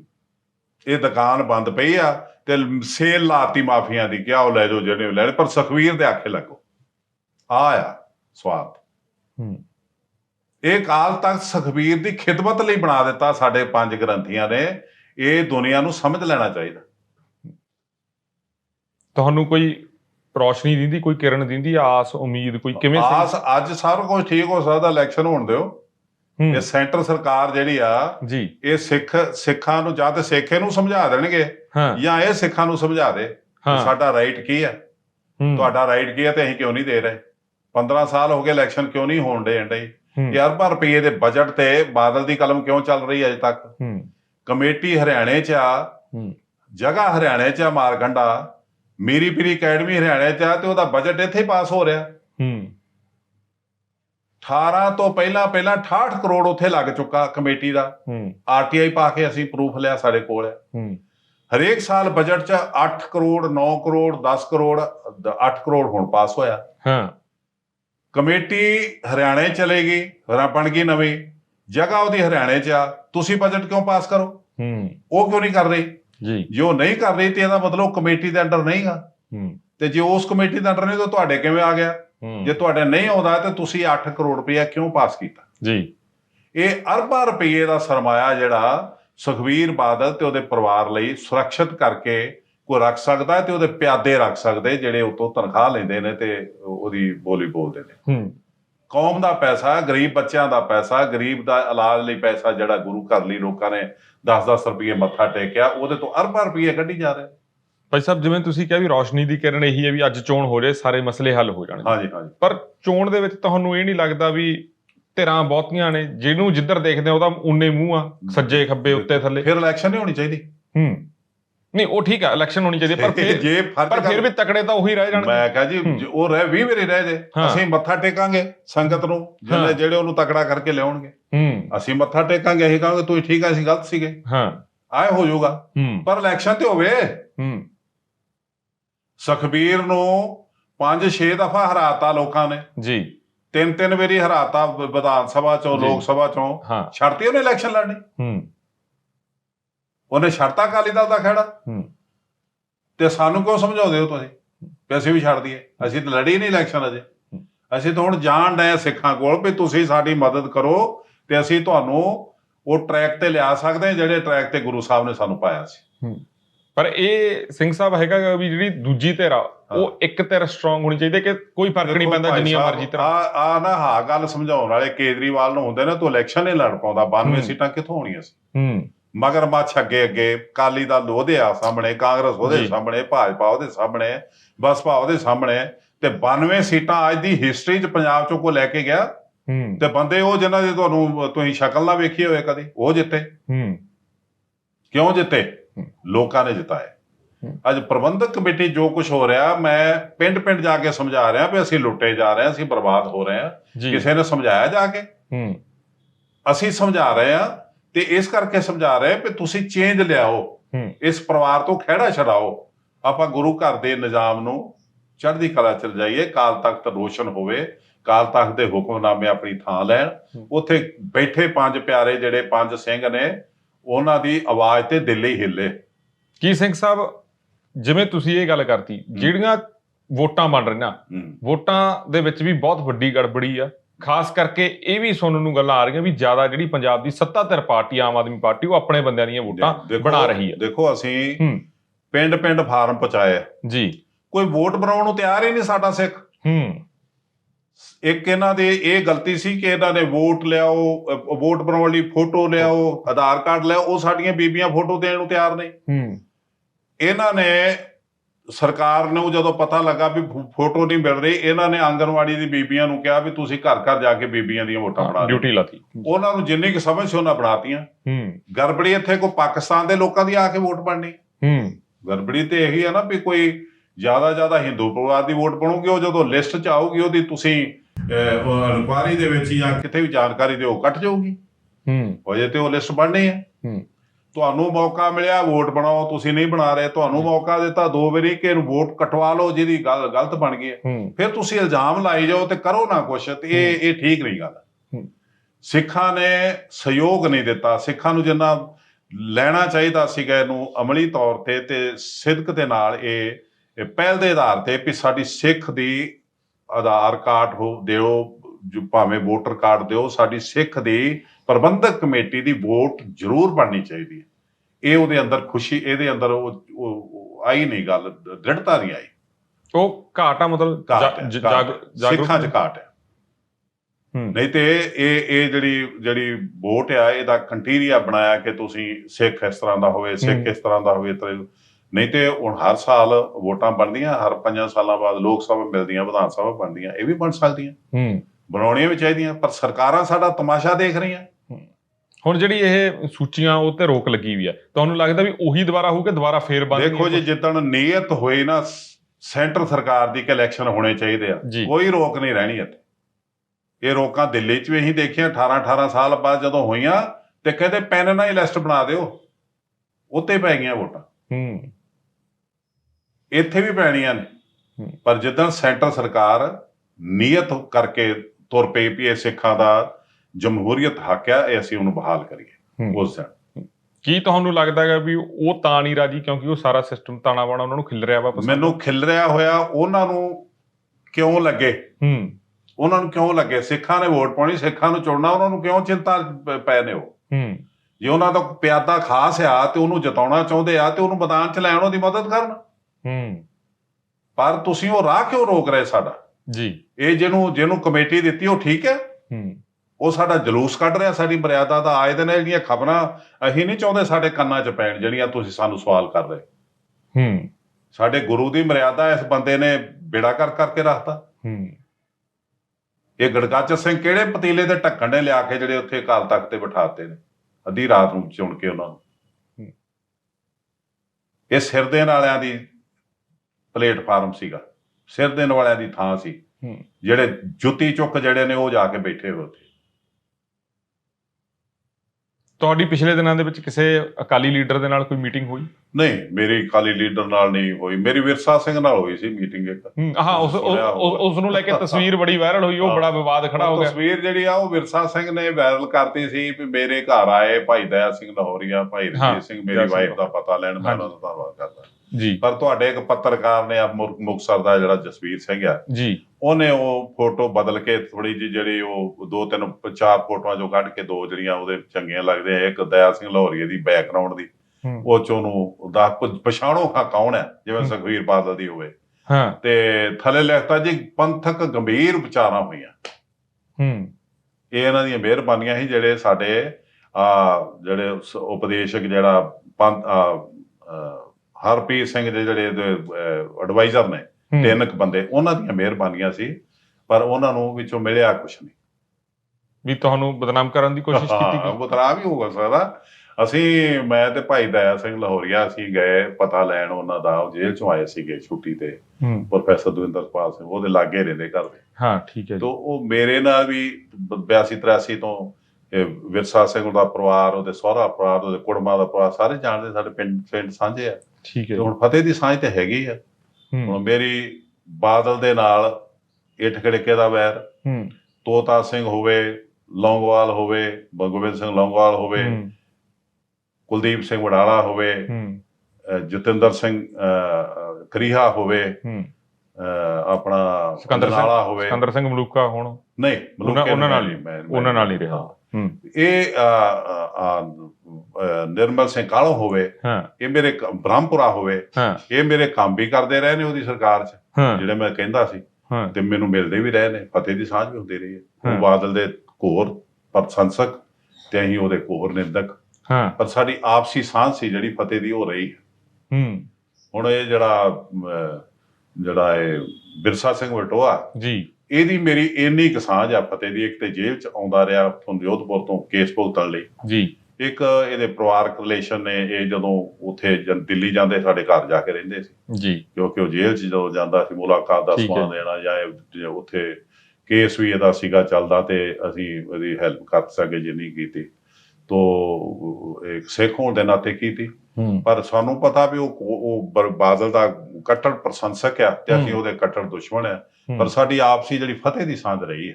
ਇਹ ਦੁਕਾਨ ਬੰਦ ਪਈ ਆ ਤੇ ਸੇਲ ਲਾਤੀ ਮਾਫੀਆਂ ਦੀ ਕਿਹਾ ਉਹ ਲੈ ਜਾਓ ਜਿਹੜੇ ਲੈਣੇ ਪਰ ਸੁਖਬੀਰ ਦੇ ਆਖੇ ਲੱਗੋ। ਆ ਆ ਸਵਾਦ ਹੂੰ। ਇਹ ਕਾਲ ਤਖਤ ਸੁਖਬੀਰ ਦੀ ਖਿਦਮਤ ਲਈ ਬਣਾ ਦਿੱਤਾ ਸਾਡੇ ਪੰਜ ਗ੍ਰੰਥੀਆਂ ਨੇ। ਇਹ ਦੁਨੀਆ ਨੂੰ ਸਮਝ ਲੈਣਾ ਚਾਹੀਦਾ। ਤੁਹਾਨੂੰ ਕੋਈ ਰੋਸ਼ਨੀ ਦਿੰਦੀ ਕੋਈ ਕਿਰਨ ਦਿੰਦੀ ਆਸ ਉਮੀਦ ਕੋਈ ਕਿਵੇਂ ਆਸ ਅੱਜ ਸਾਰਾ ਕੁਝ ਠੀਕ ਹੋ ਸਕਦਾ ਇਲੈਕਸ਼ਨ ਹੋਣ ਦਿਓ। ਹੂੰ। ਇਹ ਸੈਂਟਰ ਸਰਕਾਰ ਜਿਹੜੀ ਆ ਜੀ। ਇਹ ਸਿੱਖ ਸਿੱਖਾਂ ਨੂੰ ਜਾਂ ਤੇ ਸਿੱਖੇ ਨੂੰ ਸਮਝਾ ਦੇਣਗੇ ਹਾਂ। ਜਾਂ ਇਹ ਸਿੱਖਾਂ ਨੂੰ ਸਮਝਾ ਦੇ ਹਾਂ। ਸਾਡਾ ਰਾਈਟ ਕੀ ਆ। ਹੂੰ, ਤੁਹਾਡਾ ਰਾਈਟ ਕੀ ਆ ਤੇ ਅਸੀਂ ਕਿਉਂ ਨਹੀਂ ਦੇ ਰਹੇ? 15 ਸਾਲ ਹੋ ਗਏ ਇਲੈਕਸ਼ਨ ਕਿਉਂ ਨਹੀਂ ਹੋਣ ਦੇ ਅੰਡੇ ਯਾਰ ਪਰ ਰੁਪਏ ਦੇ ਬਜਟ ਤੇ ਬਾਦਲ ਦੀ ਕਲਮ ਕਿਉਂ ਚੱਲ ਰਹੀ ਹੈ ਅਜੇ ਤੱਕ? ਕਮੇਟੀ ਹਰਿਆਣੇ 'ਚ ਆ ਜਗ੍ਹਾ ਹਰਿਆਣੇ 'ਚ ਆ ਮਾਰਕੰਡਾ। ਮੀਰੀ ਪੀਰੀ ਅਕੈਡਮੀ ਹਰਿਆਣੇ 'ਚ ਆ ਤੇ ਉਹਦਾ ਬਜਟ ਇੱਥੇ ਪਾਸ ਹੋ ਰਿਹਾ। ਹੂੰ। 18 ਤੋਂ ਪਹਿਲਾਂ ਪਹਿਲਾਂ 68 ਕਰੋੜ ਉੱਥੇ ਲੱਗ ਚੁੱਕਾ ਕਮੇਟੀ ਦਾ। ਹੂੰ। ਆਰਟੀਆਈ ਪਾ ਕੇ ਅਸੀਂ ਪ੍ਰੂਫ ਲਿਆ ਸਾਡੇ ਕੋਲ। ਹੈ। ਹੂੰ ਹਰੇਕ ਸਾਲ ਬਜਟ 'ਚ 8 ਕਰੋੜ 9 ਕਰੋੜ 10 ਕਰੋੜ 8 ਕਰੋੜ ਹੁਣ ਪਾਸ ਹੋਇਆ। ਹਾਂ। ਕਮੇਟੀ ਹਰਿਆਣੇ ਚਲੇਗੀ ਹਰਾ ਬਣ ਗਈ ਨਵੀਂ ਜਗ੍ਹਾ ਉਹਦੀ ਹਰਿਆਣੇ 'ਚ ਆ ਤੁਸੀਂ ਬਜਟ ਕਿਉਂ ਪਾਸ ਕਰੋ? ਹੂੰ। ਉਹ ਕਿਉਂ ਨਹੀਂ ਕਰ ਰਹੀ? ਜੀ। ਜੇ ਉਹ ਨਹੀਂ ਕਰ ਰਹੀ ਤੇ ਇਹਦਾ ਮਤਲਬ ਕਮੇਟੀ ਦੇ ਅੰਡਰ ਨਹੀਂਗਾ ਹੂੰ। ਤੇ ਜੇ ਉਸ ਕਮੇਟੀ ਦੇ ਅੰਡਰ ਨਹੀਂ ਤਾਂ ਤੁਹਾਡੇ ਕਿਵੇਂ ਆ ਗਿਆ? ਜੇ ਤੁਹਾਡੇ ਨਹੀਂ ਆਉਂਦਾ ਤੇ ਤੁਸੀਂ 8 ਕਰੋੜ ਰੁਪਇਆ ਕਿਉਂ ਪਾਸ ਕੀਤਾ? ਜੀ। ਇਹ ਅਰਬਾਂ ਰੁਪਏ ਦਾ ਸਰਮਾਇਆ ਜਿਹੜਾ ਸੁਖਵੀਰ ਬਾਦਲ ਤੇ ਉਹਦੇ ਪਰਿਵਾਰ ਲਈ ਸੁਰੱਖਿਅਤ ਕਰਕੇ ਕੋਈ ਰੱਖ ਸਕਦਾ ਤੇ ਉਹਦੇ ਪਿਆਦੇ ਰੱਖ ਸਕਦੇ ਜਿਹੜੇ ਉਤੋਂ ਤਨਖਾਹ ਲੈਂਦੇ ਨੇ ਤੇ ਉਹਦੀ ਬੋਲੀ ਬੋਲਦੇ ਨੇ। ਹੂੰ। ਕੌਮ ਦਾ ਪੈਸਾ ਗਰੀਬ ਬੱਚਿਆਂ ਦਾ ਪੈਸਾ ਗਰੀਬ ਦਾ ਇਲਾਜ ਲਈ ਪੈਸਾ ਜਿਹੜਾ ਗੁਰੂ ਘਰ ਲਈ ਲੋਕਾਂ ਨੇ 10-10 ਰੁਪਏ ਮੱਥਾ ਟੇਕਿਆ ਉਹਦੇ ਤੋਂ ਅਰਬਾਂ ਰੁਪਏ ਕੱਢੀ ਜਾ ਰਹੇ। ਭਾਈ ਸਾਹਿਬ ਜਿਵੇਂ ਤੁਸੀਂ ਕਿਹਾ ਵੀ ਰੋਸ਼ਨੀ ਦੀ ਕਿਰਨ ਇਹੀ ਹੈ ਵੀ ਅੱਜ ਚੋਣ ਹੋ ਜਾਏ ਸਾਰੇ ਮਸਲੇ ਹੱਲ ਹੋ ਜਾਣਗੇ। ਹਾਂਜੀ ਹਾਂਜੀ। ਪਰ ਚੋਣ ਦੇ ਵਿੱਚ ਤੁਹਾਨੂੰ ਇਹ ਨਹੀਂ ਲੱਗਦਾ ਵੀ ਧਿਰਾਂ ਬਹੁਤੀਆਂ ਨੇ ਜਿਹਨੂੰ ਜਿੱਧਰ ਦੇਖਦੇ ਆ ਉਹਦਾ ਉਨੇ ਮੂੰਹ ਆ ਸੱਜੇ ਖੱਬੇ ਉੱਤੇ ਥੱਲੇ। ਫਿਰ ਇਲੈਕਸ਼ਨ ਨਹੀਂ ਹੋਣੀ ਚਾਹੀਦੀ। ਹੂੰ। ਨਹੀਂ ਉਹ ਠੀਕ ਆ ਇਲੈਕਸ਼ਨ ਹੋਣੀ ਚਾਹੀਦੀ ਹੈ, ਪਰ ਫਿਰ ਜੇ ਪਰ ਫਿਰ ਵੀ ਤਕੜੇ ਤਾਂ ਉਹੀ ਰਹਿ ਜਾਣਗੇ। ਮੈਂ ਕਹਾਂ ਜੀ ਹੂੰ। ਉਹ ਰਹਿ 20 ਵਾਰੀ ਰਹਿ ਜੇ ਹਾਂ। ਅਸੀਂ ਮੱਥਾ ਟੇਕਾਂਗੇ ਸੰਗਤ ਨੂੰ ਹਾਂ। ਜਿਹੜੇ ਜਿਹੜੇ ਉਹਨੂੰ ਤਕੜਾ ਕਰਕੇ ਲਿਆਉਣਗੇ। ਹੂੰ। ਅਸੀਂ ਮੱਥਾ ਟੇਕਾਂਗੇ ਅਸੀਂ ਕਹਾਂਗੇ ਤੁਸੀਂ ਠੀਕ ਆ ਅਸੀਂ ਗਲਤ ਸੀਗੇ। ਹਾਂ। ਆਏ ਹੋ ਜਾਊਗਾ। ਹੂੰ। ਪਰ ਇਲੈਕਸ਼ਨ ਤੇ ਹੋਵੇ। ਹੂੰ। ਸੁਖਬੀਰ ਨੂੰ 5-6 ਦਫਾ ਹਰਾਤਾ ਲੋਕਾਂ ਨੇ। ਜੀ। ਤਿੰਨ ਤਿੰਨ ਵਾਰੀ ਹਰਾਤਾ ਵਿਧਾਨ ਸਭਾ ਚੋਂ। ਲੋਕ ਸਭਾ ਚੋਂ। ਹਾਂ। ਛੱਡਤੀ ਉਹਨੇ ਇਲੈਕਸ਼ਨ ਲੜਨੀ। ਹੂੰ। ਉਹਨੇ ਛੱਡਤਾ ਅਕਾਲੀ ਦਲ ਦਾ ਖੜਾ ਹੂੰ। ਤੇ ਸਾਨੂੰ ਕਿਉਂ ਸਮਝਾਉਂਦੇ ਹੋ ਤੁਸੀਂ? ਵੀ ਅਸੀਂ ਵੀ ਛੱਡ ਦਈਏ। ਅਸੀਂ ਤਾਂ ਲੜੀ ਨਹੀਂ ਇਲੈਕਸ਼ਨ ਅਜੇ। ਅਸੀਂ ਤਾਂ ਹੁਣ ਜਾਣ ਡਏ ਸਿੱਖਾਂ ਕੋਲ ਵੀ ਤੁਸੀਂ ਸਾਡੀ ਮਦਦ ਕਰੋ ਤੇ ਅਸੀਂ ਤੁਹਾਨੂੰ ਉਹ ਟਰੈਕ ਤੇ ਲਿਆ ਸਕਦੇ ਹਾਂ ਜਿਹੜੇ ਟਰੈਕ ਤੇ ਗੁਰੂ ਸਾਹਿਬ ਨੇ ਸਾਨੂੰ ਪਾਇਆ ਸੀ। ਪਰ ਇਹ ਸਿੰਘ ਸਾਹਿਬ ਹੈਗਾ ਵੀ ਜਿਹੜੀ ਦੂਜੀ ਧਿਰ ਆ ਉਹ ਇੱਕ ਧਿਰ ਸਟਰੋਂਗ ਹੋਣੀ ਚਾਹੀਦੀ ਕਿ ਕੋਈ ਫ਼ਰਕ ਨਹੀਂ ਪੈਂਦਾ ਜਿੰਨੀਆਂ ਮਰਜ਼ੀ ਧਿਰਾਂ। ਆ ਆ ਨਾ ਹਾਂ ਗੱਲ ਸਮਝਾਉਣ ਵਾਲੇ ਕੇਜਰੀਵਾਲ ਨੂੰ ਹੁੰਦੇ ਨੇ ਤੂੰ ਇਲੈਕਸ਼ਨ ਨਹੀਂ ਲੜ ਪਾਉਂਦਾ 92 ਹੂੰ। ਸੀਟਾਂ ਕਿੱਥੋਂ ਹੋਣੀਆਂ ਸੀ? ਹੂੰ। ਮਗਰ ਮੱਛ ਅੱਗੇ ਅੱਗੇ ਕਾਲੀ ਉਹਦੇ ਆ ਸਾਹਮਣੇ ਕਾਂਗਰਸ ਉਹਦੇ। ਸਾਹਮਣੇ ਭਾਜਪਾ ਉਹਦੇ ਸਾਹਮਣੇ ਬਸਪਾ ਉਹਦੇ ਸਾਹਮਣੇ ਤੇ 92 ਸੀਟਾਂ ਅੱਜ ਦੀ ਹਿਸਟਰੀ 'ਚ ਪੰਜਾਬ 'ਚੋਂ ਕੋ ਲੈ ਕੇ ਗਿਆ। ਹੂੰ। ਤੇ ਬੰਦੇ ਉਹ ਜਿਨ੍ਹਾਂ ਦੇ ਤੁਹਾਨੂੰ ਤੁਸੀਂ ਸ਼ਕਲ ਨਾ ਵੇਖੀ ਹੋਵੇ ਕਦੀ ਉਹ ਜਿੱਤੇ। ਹੂੰ। ਕਿਉਂ ਜਿੱਤੇ। ਲੋਕਾਂ ਨੇ ਜਿਤਾਏ। ਅੱਜ ਪ੍ਰਬੰਧਕ ਕਮੇਟੀ ਜੋ ਕੁਝ ਹੋ ਰਿਹਾ ਮੈਂ ਪਿੰਡ ਪਿੰਡ ਜਾ ਕੇ ਸਮਝਾ ਰਿਹਾ ਵੀ ਅਸੀਂ ਲੁੱਟੇ ਜਾ ਰਹੇ ਹਾਂ ਅਸੀਂ ਬਰਬਾਦ ਹੋ ਰਹੇ ਹਾਂ। ਕਿਸੇ ਨੇ ਸਮਝਾਇਆ ਜਾ ਕੇ? ਹੂੰ। ਅਸੀਂ ਸਮਝਾ ਰਹੇ ਹਾਂ ਤੇ ਇਸ ਕਰਕੇ ਸਮਝਾ ਰਹੇ ਵੀ ਤੁਸੀਂ ਚੇਂਜ ਲਿਆਓ। ਇਸ ਪਰਿਵਾਰ ਤੋਂ ਖਿਹੜਾ ਛਡਾਓ। ਆਪਾਂ ਗੁਰੂ ਘਰ ਦੇ ਨਿਜ਼ਾਮ ਨੂੰ ਚੜ੍ਹਦੀ ਕਲਾ ਚ ਜਾਈਏ ਕਾਲ ਤਖਤ ਰੋਸ਼ਨ ਹੋਵੇ। ਕਾਲ ਤਖਤ ਦੇ ਹੁਕਮਨਾਮੇ ਆਪਣੀ ਥਾਂ ਲੈਣ। ਉੱਥੇ ਬੈਠੇ ਪੰਜ ਪਿਆਰੇ ਜਿਹੜੇ ਪੰਜ ਸਿੰਘ ਨੇ ਉਹਨਾਂ ਦੀ ਆਵਾਜ਼ ਤੇ ਦਿਲ ਹੀ ਹਿੱਲੇ। ਕੀ ਸਿੰਘ ਸਾਹਿਬ ਜਿਵੇਂ ਤੁਸੀਂ ਇਹ ਗੱਲ ਕਰਤੀ ਜਿਹੜੀਆਂ ਵੋਟਾਂ ਬਣ ਰਹੀਆਂ। ਵੋਟਾਂ ਦੇ ਵਿੱਚ ਵੀ ਬਹੁਤ ਵੱਡੀ ਗੜਬੜੀ ਆ। ਖਾਸ ਕਰਕੇ ਇਹ ਵੀ ਸੁਣਨ ਨੂੰ ਗੱਲਾਂ ਆ ਰਹੀਆਂ ਵੀ ਜ਼ਿਆਦਾ ਜਿਹੜੀ ਪੰਜਾਬ ਦੀ ਸੱਤਾਧਰ ਪਾਰਟੀ ਆਮ ਆਦਮੀ ਪਾਰਟੀ ਉਹ ਆਪਣੇ ਬੰਦਿਆਂ ਦੀਆਂ ਵੋਟਾਂ ਬਣਾ ਰਹੀ ਹੈ। ਦੇਖੋ ਅਸੀਂ ਪਿੰਡ ਪਿੰਡ ਫਾਰਮ ਪਹੁੰਚਾਏ। ਜੀ। ਕੋਈ ਵੋਟ ਬਣਾਉਣ ਨੂੰ ਤਿਆਰ ਹੀ ਨਹੀਂ ਸਾਡਾ ਸਿੱਖ। ਹੂੰ। ਇੱਕ ਇਹਨਾਂ ਦੇ ਇਹ ਗਲਤੀ ਸੀ ਕਿ ਇਹਨਾਂ ਨੇ ਵੋਟ ਲਿਆਓ ਵੋਟ ਬਣਾਉਣ ਲਈ ਫੋਟੋ ਲਿਆਓ ਆਧਾਰ ਕਾਰਡ ਲਿਆਓ ਉਹ ਸਾਡੀਆਂ ਬੀਬੀਆਂ ਫੋਟੋ ਦੇਣ ਨੂੰ ਤਿਆਰ ਨਹੀਂ। ਹੂੰ। ਇਹਨਾਂ ਨੇ ਸਰਕਾਰ ਨੂੰ ਜਦੋਂ ਪਤਾ ਲੱਗਾ ਵੀ ਫੋਟੋ ਨਹੀਂ ਮਿਲ ਰਹੀ ਇਹਨਾਂ ਨੇ ਆਂਗਨਵਾੜੀ ਦੀ ਬੀਬੀਆਂ ਨੂੰ ਕਿਹਾ ਵੀ ਤੁਸੀਂ ਘਰ ਘਰ ਜਾ ਕੇ ਬੀਬੀਆਂ ਦੀਆਂ ਵੋਟਾਂ ਬਣਾ ਦਿਓ। ਡਿਊਟੀ ਲਾਤੀ। ਉਹਨਾਂ ਨੂੰ ਜਿੰਨੀ ਕੁ ਸਮਝ ਸੀ ਉਹਨਾਂ ਬਣਾਤੀਆਂ ਹੂੰ। ਗੜਬੜੀ ਇੱਥੇ ਕੋਈ ਪਾਕਿਸਤਾਨ ਦੇ ਲੋਕਾਂ ਦੀ ਆ ਕੇ ਵੋਟ ਬਣਨੀ। ਹੂੰ। ਗੜਬੜੀ ਤੇ ਇਹੀ ਹੈ ਨਾ ਵੀ ਕੋਈ ਜ਼ਿਆਦਾ ਜ਼ਿਆਦਾ ਹਿੰਦੂ ਪਰਿਵਾਰ ਦੀ ਵੋਟ ਬਣੂਗੀ ਉਹ ਜਦੋਂ ਲਿਸਟ 'ਚ ਆਊਗੀ ਉਹਦੀ ਤੁਸੀਂ ਇਨਕੁਆਰੀ ਦੇ ਵਿੱਚ ਜਾਂ ਕਿਤੇ ਵੀ ਜਾਣਕਾਰੀ ਦਿਓ ਕੱਟ ਜਾਊਗੀ। ਹੂੰ। ਹੋਜੇ ਤੇ ਉਹ ਲਿਸਟ ਬਣਨੀ ਹੈ ਹੂੰ। ਤੁਹਾਨੂੰ ਮੌਕਾ ਮਿਲਿਆ ਵੋਟ ਬਣਾਓ ਤੁਸੀਂ ਨਹੀਂ ਬਣਾ ਰਹੇ ਤੁਹਾਨੂੰ ਮੌਕਾ ਦਿੱਤਾ ਦੋ ਵਾਰੀ ਕਿ ਇਹਨੂੰ ਵੋਟ ਕਟਵਾ ਲਓ ਜਿਹਦੀ ਗੱਲ ਗਲਤ ਬਣ ਗਈ ਫਿਰ ਤੁਸੀਂ ਇਲਜ਼ਾਮ ਲਾਈ ਜਾਓ ਤੇ ਕਰੋ ਨਾ ਕੁਛ ਤੇ ਇਹ ਇਹ ਠੀਕ ਨਹੀਂ ਗੱਲ। ਸਿੱਖਾਂ ਨੇ ਸਹਿਯੋਗ ਨਹੀਂ ਦਿੱਤਾ। ਸਿੱਖਾਂ ਨੂੰ ਜਿੰਨਾ ਲੈਣਾ ਚਾਹੀਦਾ ਸੀਗਾ ਇਹਨੂੰ ਅਮਲੀ ਤੌਰ ਤੇ ਤੇ ਸਿਦਕ ਦੇ ਨਾਲ ਇਹ ਇਹ ਪਹਿਲ ਦੇ ਆਧਾਰ ਤੇ ਵੀ ਸਾਡੀ ਸਿੱਖ ਦੀ ਆਧਾਰ ਕਾਰਡ ਹੋ ਦਿਓ ਜੋ ਭਾਵੇਂ ਵੋਟਰ ਕਾਰਡ ਦਿਓ ਸਾਡੀ ਸਿੱਖ ਦੀ ਪ੍ਰਬੰਧਕ ਕਮੇਟੀ ਦੀ ਵੋਟ ਜ਼ਰੂਰ ਬਣਨੀ ਚਾਹੀਦੀ ਹੈ। ਇਹ ਉਹਦੇ ਅੰਦਰ ਖੁਸ਼ੀ ਇਹਦੇ ਅੰਦਰ ਉਹ ਆਈ ਨਹੀਂ ਗੱਲ ਦ੍ਰਿੜਤਾ ਨਹੀਂ ਆਈ। ਉਹ ਘਾਟ ਮਤਲਬ ਸਿੱਖਾਂ 'ਚ ਘਾਟ ਹੈ। ਨਹੀਂ ਤੇ ਇਹ ਇਹ ਜਿਹੜੀ ਜਿਹੜੀ ਵੋਟ ਆ ਇਹਦਾ ਕੰਟੀਰੀਆ ਬਣਾਇਆ ਕਿ ਤੁਸੀਂ ਸਿੱਖ ਇਸ ਤਰ੍ਹਾਂ ਦਾ ਹੋਵੇ ਸਿੱਖ। ਇਸ ਤਰ੍ਹਾਂ ਦਾ ਹੋਵੇ ਤੇ ਨਹੀਂ ਤੇ ਹੁਣ ਹਰ ਸਾਲ ਵੋਟਾਂ ਬਣਦੀਆਂ ਹਰ ਪੰਜਾਂ ਸਾਲਾਂ ਬਾਅਦ ਲੋਕ ਸਭਾ ਮਿਲਦੀਆਂ ਵਿਧਾਨ ਸਭਾ ਬਣਦੀਆਂ ਇਹ ਵੀ ਬਣ ਸਕਦੀਆਂ। ਹੂੰ। ਬਣਾਉਣੀਆਂ ਵੀ ਚਾਹੀਦੀਆਂ ਪਰ ਸਰਕਾਰਾਂ ਸਾਡਾ ਤਮਾਸ਼ਾ ਦੇਖ ਰਹੀਆਂ। ਹੁਣ ਜਿਹੜੀ ਇਹ ਸੂਚੀਆਂ ਉਹ ਤੇ ਰੋਕ ਲੱਗੀ ਵੀ ਆ। ਤੁਹਾਨੂੰ ਲੱਗਦਾ ਵੀ ਉਹੀ ਦੁਬਾਰਾ ਹੋਊ ਕਿ ਦੁਬਾਰਾ ਫੇਰ ਬੰਦ ਦੇਖੋ ਜੀ ਜਿੱਦਣ ਨੀਅਤ ਹੋਈ ਨਾ ਸੈਂਟਰ ਸਰਕਾਰ ਦੀ ਕਿ ਇਲੈਕਸ਼ਨ ਹੋਣੇ ਚਾਹੀਦੇ ਆ। ਕੋਈ ਰੋਕ ਨਹੀਂ ਰਹਿਣੀ ਇੱਥੇ। ਇਹ ਰੋਕਾਂ ਦਿੱਲੀ 'ਚ ਵੀ ਅਸੀਂ ਦੇਖੀਆਂ 18 18 ਸਾਲ ਬਾਅਦ ਜਦੋਂ ਹੋਈਆਂ ਤੇ ਕਹਿੰਦੇ ਪੈਨ ਨਾਲ ਹੀ ਲਿਸਟ ਬਣਾ ਦਿਓ। ਉੱਤੇ ਪੈ ਗਈਆਂ ਵੋਟਾਂ। ਹੂੰ। ਇੱਥੇ ਵੀ ਪੈਣੀਆਂ ਨੇ। ਹੂੰ। ਪਰ ਜਿੱਦਣ ਸੈਂਟਰ ਸਰਕਾਰ ਨੀਅਤ ਕਰਕੇ ਤੁਰ ਪਈ ਇਹ ਸਿੱਖਾਂ ਦਾ ਜਮਹੂਰੀਅਤ ਹੱਕ ਆ ਇਹ ਅਸੀਂ ਉਹਨੂੰ ਬਹਾਲ ਕਰੀਏ। ਹੂੰ। ਉਸ ਦਿਨ ਕੀ ਤੁਹਾਨੂੰ ਲੱਗਦਾ ਹੈਗਾ ਵੀ ਉਹ ਤਾਂ ਨਹੀਂ ਰਾਜੀ ਕਿਉਂਕਿ ਉਹ ਸਾਰਾ ਸਿਸਟਮ ਤਾਣਾ ਬਾਣਾ ਉਹਨਾਂ ਨੂੰ ਖਿਲ ਰਿਹਾ ਵਾ? ਮੈਨੂੰ ਖਿਲ ਰਿਹਾ ਹੋਇਆ ਉਹਨਾਂ ਨੂੰ ਕਿਉਂ ਲੱਗੇ? ਹੂੰ। ਉਹਨਾਂ ਨੂੰ ਕਿਉਂ ਲੱਗੇ? ਸਿੱਖਾਂ ਨੇ ਵੋਟ ਪਾਉਣੀ ਸਿੱਖਾਂ ਨੂੰ ਚੁਣਨਾ ਉਹਨਾਂ ਨੂੰ ਕਿਉਂ ਚਿੰਤਾ ਪ- ਪਏ ਨੇ ਉਹ ਹੂੰ। ਜੇ ਉਹਨਾਂ ਦਾ ਪਿਆਦਾ ਖਾਸ ਆ ਤੇ ਉਹਨੂੰ ਜਿਤਾਉਣਾ ਚਾਹੁੰਦੇ ਆ ਤੇ ਉਹਨੂੰ ਮੈਦਾਨ 'ਚ ਲੈਣ ਉਹਦੀ ਮਦਦ ਕਰਨ। ਹੂੰ। ਪਰ ਤੁਸੀਂ ਉਹ ਰਾਹ ਕਿਉਂ ਰੋਕ ਰਹੇ ਸਾਡਾ? ਜੀ। ਇਹ ਜਿਹਨੂੰ ਜਿਹਨੂੰ ਕਮੇਟੀ ਦਿੱਤੀ ਉਹ ਠੀਕ ਹੈ? ਹੂੰ। ਉਹ ਸਾਡਾ ਜਲੂਸ ਕੱਢ ਰਿਹਾ ਸਾਡੀ ਮਰਿਆਦਾ ਦਾ ਆਏ ਦਿਨ ਜਿਹੜੀਆਂ ਖਬਰਾਂ ਅਸੀਂ ਨਹੀਂ ਚਾਹੁੰਦੇ ਸਾਡੇ ਕੰਨਾਂ 'ਚ ਪੈਣ ਜਿਹੜੀਆਂ ਤੁਸੀਂ ਸਾਨੂੰ ਸਵਾਲ ਕਰ ਰਹੇ। ਹੂੰ। ਸਾਡੇ ਗੁਰੂ ਦੀ ਮਰਿਆਦਾ ਇਸ ਬੰਦੇ ਨੇ ਬੇੜਾ ਕਰ ਕਰਕੇ ਰੱਖਤਾ। ਹੂੰ। ਇਹ ਗੜਗਾਚਰ ਸਿੰਘ ਕਿਹੜੇ ਪਤੀਲੇ ਦੇ ਢੱਕਣ ਨੇ ਲਿਆ ਕੇ ਜਿਹੜੇ ਉੱਥੇ ਅਕਾਲ ਤਖਤ ਤੇ ਬਿਠਾਤੇ ਨੇ? ਅੱਧੀ ਰਾਤ ਨੂੰ ਚੁਣ ਕੇ ਉਹਨਾਂ ਨੂੰ। ਇਹ ਸਿਰ ਦੇਣ ਵਾਲਿਆਂ ਦੀ ਪਲੇਟਫਾਰਮ ਸੀਗਾ। ਸਿਰ ਦੇਣ ਵਾਲਿਆਂ ਦੀ ਥਾਂ ਸੀ। ਜਿਹੜੇ ਜੁੱਤੀ ਚੁੱਕ ਜਿਹੜੇ ਨੇ ਉਹ ਜਾ ਕੇ ਬੈਠੇ ਹੋਏ ਉੱਥੇ। ਤੁਹਾਡੀ ਪਿਛਲੇ ਦਿਨਾਂ ਦੇ ਵਿੱਚ ਕਿਸੇ ਅਕਾਲੀ ਲੀਡਰ ਦੇ ਨਾਲ ਕੋਈ ਮੀਟਿੰਗ ਹੋਈ? ਨਹੀਂ ਮੇਰੀ ਕਾਲੀ ਲੀਡਰ ਨਾਲ ਨਹੀਂ ਹੋਈ। ਮੇਰੀ ਵਿਰਸਾ ਸਿੰਘ ਨਾਲ ਹੋਈ ਸੀ ਮੀਟਿੰਗ ਇੱਕ। ਹੂੰ, ਉਸ। ਉਸ ਨੂੰ ਲੈ ਕੇ ਤਸਵੀਰ ਬੜੀ ਵਾਇਰਲ ਹੋਈ ਉਹ। ਬੜਾ ਵਿਵਾਦ ਖੜਾ ਹੋ ਗਿਆ। ਤਸਵੀਰ ਜਿਹੜੀ ਆ ਉਹ ਵਿਰਸਾ ਸਿੰਘ ਨੇ ਵਾਇਰਲ ਕਰਤੀ ਸੀ ਵੀ ਮੇਰੇ ਘਰ ਆਏ ਭਾਈ ਦਇਆ ਸਿੰਘ ਲਾਹੌਰੀਆ ਭਾਈ ਹਾਂ, ਰਣਜੀਤ ਸਿੰਘ ਮੇਰੀ ਵਾਈਫ ਦਾ ਪਤਾ ਲੈਣ ਮੈਂ। ਉਹਨਾਂ ਦਾ ਧੰਨਵਾਦ ਕਰਦਾ। ਜੀ। ਪਰ ਤੁਹਾਡੇ ਇੱਕ ਪੱਤਰਕਾਰ ਨੇ ਆ ਮੁਕਤਸਰ ਦਾ ਜਿਹੜਾ ਜਸਵੀਰ ਸਿੰਘ ਆ ਜੀ। ਉਹਨੇ ਉਹ ਫੋਟੋ ਬਦਲ ਕੇ ਥੋੜੀ ਜਿਹੀ ਜਿਹੜੀ ਉਹ ਦੋ ਤਿੰਨ ਚਾਰ ਫੋਟੋਆਂ ਜੋ ਕੱਢ ਕੇ ਦੋ ਜਿਹੜੀਆਂ ਉਹਦੇ ਚੰਗੀਆਂ ਲੱਗਦੇ ਆ ਇੱਕ ਦਇਆ ਸਿੰਘ ਲਾਹੌਰੀਆ ਦੀ ਬੈਕਗ੍ਰਾਉਂਡ ਦੀ ਉਹ ਚ ਉਹਨੂੰ ਦਾ ਪਛਾਣੋ ਹਾਂ ਕੌਣ ਹੈ ਜਿਵੇਂ। ਸੁਖਵੀਰ ਬਾਦਲ ਦੀ ਹੋਵੇ। ਹਾਂ। ਤੇ ਥੱਲੇ ਲਿਖਤਾ ਜੀ ਪੰਥਕ ਗੰਭੀਰ ਵਿਚਾਰਾਂ ਹੋਈਆਂ। ਹੂੰ। ਇਹ ਇਹਨਾਂ ਦੀਆਂ ਮਿਹਰਬਾਨੀਆਂ ਸੀ ਜਿਹੜੇ ਸਾਡੇ ਆ ਜਿਹੜੇ ਉਪਦੇਸ਼ਕ ਜਿਹੜਾ ਪੰਥ ਹਰਪ੍ਰੀਤ ਸਿੰਘ ਦੇ ਜਿਹੜੇ ਐਡਵਾਈਜ਼ਰ ਨੇ। ਤਿੰਨ ਕੁ ਬੰਦੇ ਉਹਨਾਂ ਦੀਆਂ ਮਿਹਰਬਾਨੀਆਂ ਸੀ ਪਰ ਉਹਨਾਂ ਨੂੰ ਵਿੱਚੋਂ ਮਿਲਿਆ ਕੁਝ ਨਹੀਂ। ਵੀ ਤੁਹਾਨੂੰ ਬਦਨਾਮ ਕਰਨ ਦੀ ਕੋਸ਼ਿਸ਼ ਕੀਤੀ ਗਈ ਵੀ ਹੋ ਸਕਦਾ ਅਸੀਂ ਮੈਂ ਤੇ ਭਾਈ ਦਇਆ ਸਿੰਘ ਲਾਹੌਰੀਆ ਅਸੀਂ ਗਏ ਪਤਾ ਲੈਣ ਉਹਨਾਂ ਦਾ ਉਹ ਜੇਲ੍ਹ ਚੋਂ ਆਏ ਸੀਗੇ ਛੁੱਟੀ ਤੇ। ਪ੍ਰੋਫੈਸਰ ਦਵਿੰਦਰਪਾਲ ਸਿੰਘ ਉਹਦੇ ਲਾਗੇ ਰਹਿੰਦੇ ਘਰ ਦੇ। ਹਾਂ ਠੀਕ ਹੈ ਜੀ। ਤੋ ਉਹ ਮੇਰੇ ਨਾਲ ਵੀ 82 83 ਤੋਂ ਵਿਰਸਾ ਸਿੰਘ ਦਾ ਪਰਿਵਾਰ ਉਹਦੇ ਸਹੁਰਾ ਪਰਿਵਾਰ ਉਹਦੇ ਕੁੜਮਾ ਦਾ ਪਰਿਵਾਰ ਸਾਰੇ ਜਾਣਦੇ ਸਾਡੇ ਪਿੰਡ ਪਿੰਡ ਸਾਂਝੇ ਆ। ਠੀਕ ਤੇ ਹੈ ਹੁਣ ਫਤਿਹ ਦੀ ਸਾਂਝ ਤੇ ਹੈਗੀ ਆ। ਹੁਣ ਮੇਰੀ ਬਾਦਲ ਦੇ ਨਾਲ ਇਠ ਖੜਕੇ ਦਾ ਵੈਰ ਹੂੰ। ਤੋਤਾ ਸਿੰਘ ਹੋਵੇ ਲੌਂਗੋਵਾਲ ਹੋਵੇ ਭਗਵੰਤ ਸਿੰਘ ਲੌਂਗੋਵਾਲ ਹੋਵੇ ਕੁਲਦੀਪ ਸਿੰਘ ਵਡਾਲਾ ਹੋਵੇ ਜਤਿੰਦਰ ਸਿੰਘ ਕਰੀਹਾ ਹੋਵੇ ਆਪਣਾ ਸਿਕੰਦਰ ਸਿੰਘ- ਜਨਾਲਾ ਹੋਵੇ। ਸਿਕੰਦਰ ਸਿੰਘ ਮਲੂਕਾ ਹੁਣ। ਨਹੀਂ ਮਲੂਕੇ ਉਹਨਾਂ ਨਾਲ ਹੀ- ਮੈਂ- ਉਹਨਾਂ ਨਾਲ ਹੀ ਰਿਹਾ। ਇਹ ਨਿਰਮਲ ਸਿੰਘ ਕਾਲੋ ਹੋਵੇ? ਇਹ ਮੇਰੇ ਬ੍ਰਹਮਪੁਰਾ ਹੋਵੇ? ਇਹ ਮੇਰੇ ਕੰਮ ਵੀ ਕਰਦੇ ਰਹੇ ਨੇ ਉਹਦੀ ਸਰਕਾਰ 'ਚ ਜਿਹੜੇ ਮੈਂ ਕਹਿੰਦਾ ਸੀ। ਤੇ ਮੈਨੂੰ ਮਿਲਦੇ ਵੀ ਰਹੇ ਨੇ ਫਤਿਹ ਦੀ ਸਾਂਝ ਵੀ ਹੁੰਦੀ ਰਹੀ ਹੈ। ਉਹ ਬਾਦਲ ਦੇ ਘੋਰ ਪ੍ਰਸ਼ੰਸਕ ਤੇ ਅਸੀਂ ਉਹਦੇ ਘੋਰ ਨਿੰਦਕ। ਹਾਂ। ਪਰ ਸਾਡੀ ਆਪਸੀ ਸਾਂਝ ਸੀ ਜਿਹੜੀ ਫਤਿਹ ਦੀ ਹੋ ਰਹੀ ਹੈ। ਹੂੰ। ਹੁਣ ਇਹ ਜਿਹੜਾ ਜਿਹੜਾ ਇਹ ਬਿਰਸਾ ਸਿੰਘ ਵਟੋਆ ਜੀ। ਇਹਦੀ ਮੇਰੀ ਇੰਨੀ ਕੁ ਸਾਂਝ ਆ ਫਤਿਹ ਦੀ ਇੱਕ ਤੇ ਜੇਲ੍ਹ 'ਚ ਆਉਂਦਾ ਰਿਹਾ ਉੱਥੋਂ ਜੋਧਪੁਰ ਤੋਂ ਕੇਸ ਭੁਗਤਣ ਲਈ। ਜੀ। ਇੱਕ ਇਹਦੇ ਪਰਿਵਾਰਕ ਰਿਲੇਸ਼ਨ ਨੇ ਇਹ ਜਦੋਂ ਉੱਥੇ ਦਿੱਲੀ ਜਾਂਦੇ ਸਾਡੇ ਘਰ ਜਾ ਕੇ ਰਹਿੰਦੇ ਸੀ। ਜੀ। ਕਿਉਂਕਿ ਉਹ ਜੇਲ੍ਹ 'ਚ ਜਦੋਂ ਜਾਂਦਾ ਸੀ ਮੁਲਾਕਾਤ ਦਾ। ਸਮਾਨ ਦੇਣਾ ਜਾਂ ਉੱਥੇ ਕੇਸ ਵੀ ਇਹਦਾ ਸੀਗਾ ਚੱਲਦਾ ਤੇ ਅਸੀਂ ਉਹਦੀ ਹੈਲਪ ਕਰ ਸਕੇ ਜਿੰਨੀ ਕੀਤੀ। ਤੋ ਇੱਕ ਸਿੱਖ ਹੋਣ ਦੇ ਨਾਤੇ ਕੀਤੀ। ਪਰ ਸਾਨੂੰ ਪਤਾ ਵੀ ਉਹ ਉਹ ਬਾਦਲ ਦਾ ਕੱਟੜ ਪ੍ਰਸ਼ੰਸਕ ਆ ਤੇ ਅਸੀਂ। ਉਹਦੇ ਕੱਟੜ ਦੁਸ਼ਮਣ ਆ। ਹੂੰ। ਪਰ ਸਾਡੀ ਆਪਸੀ ਜਿਹੜੀ ਫਤਿਹ ਦੀ ਸਾਂਝ ਰਹੀ ਹੈ।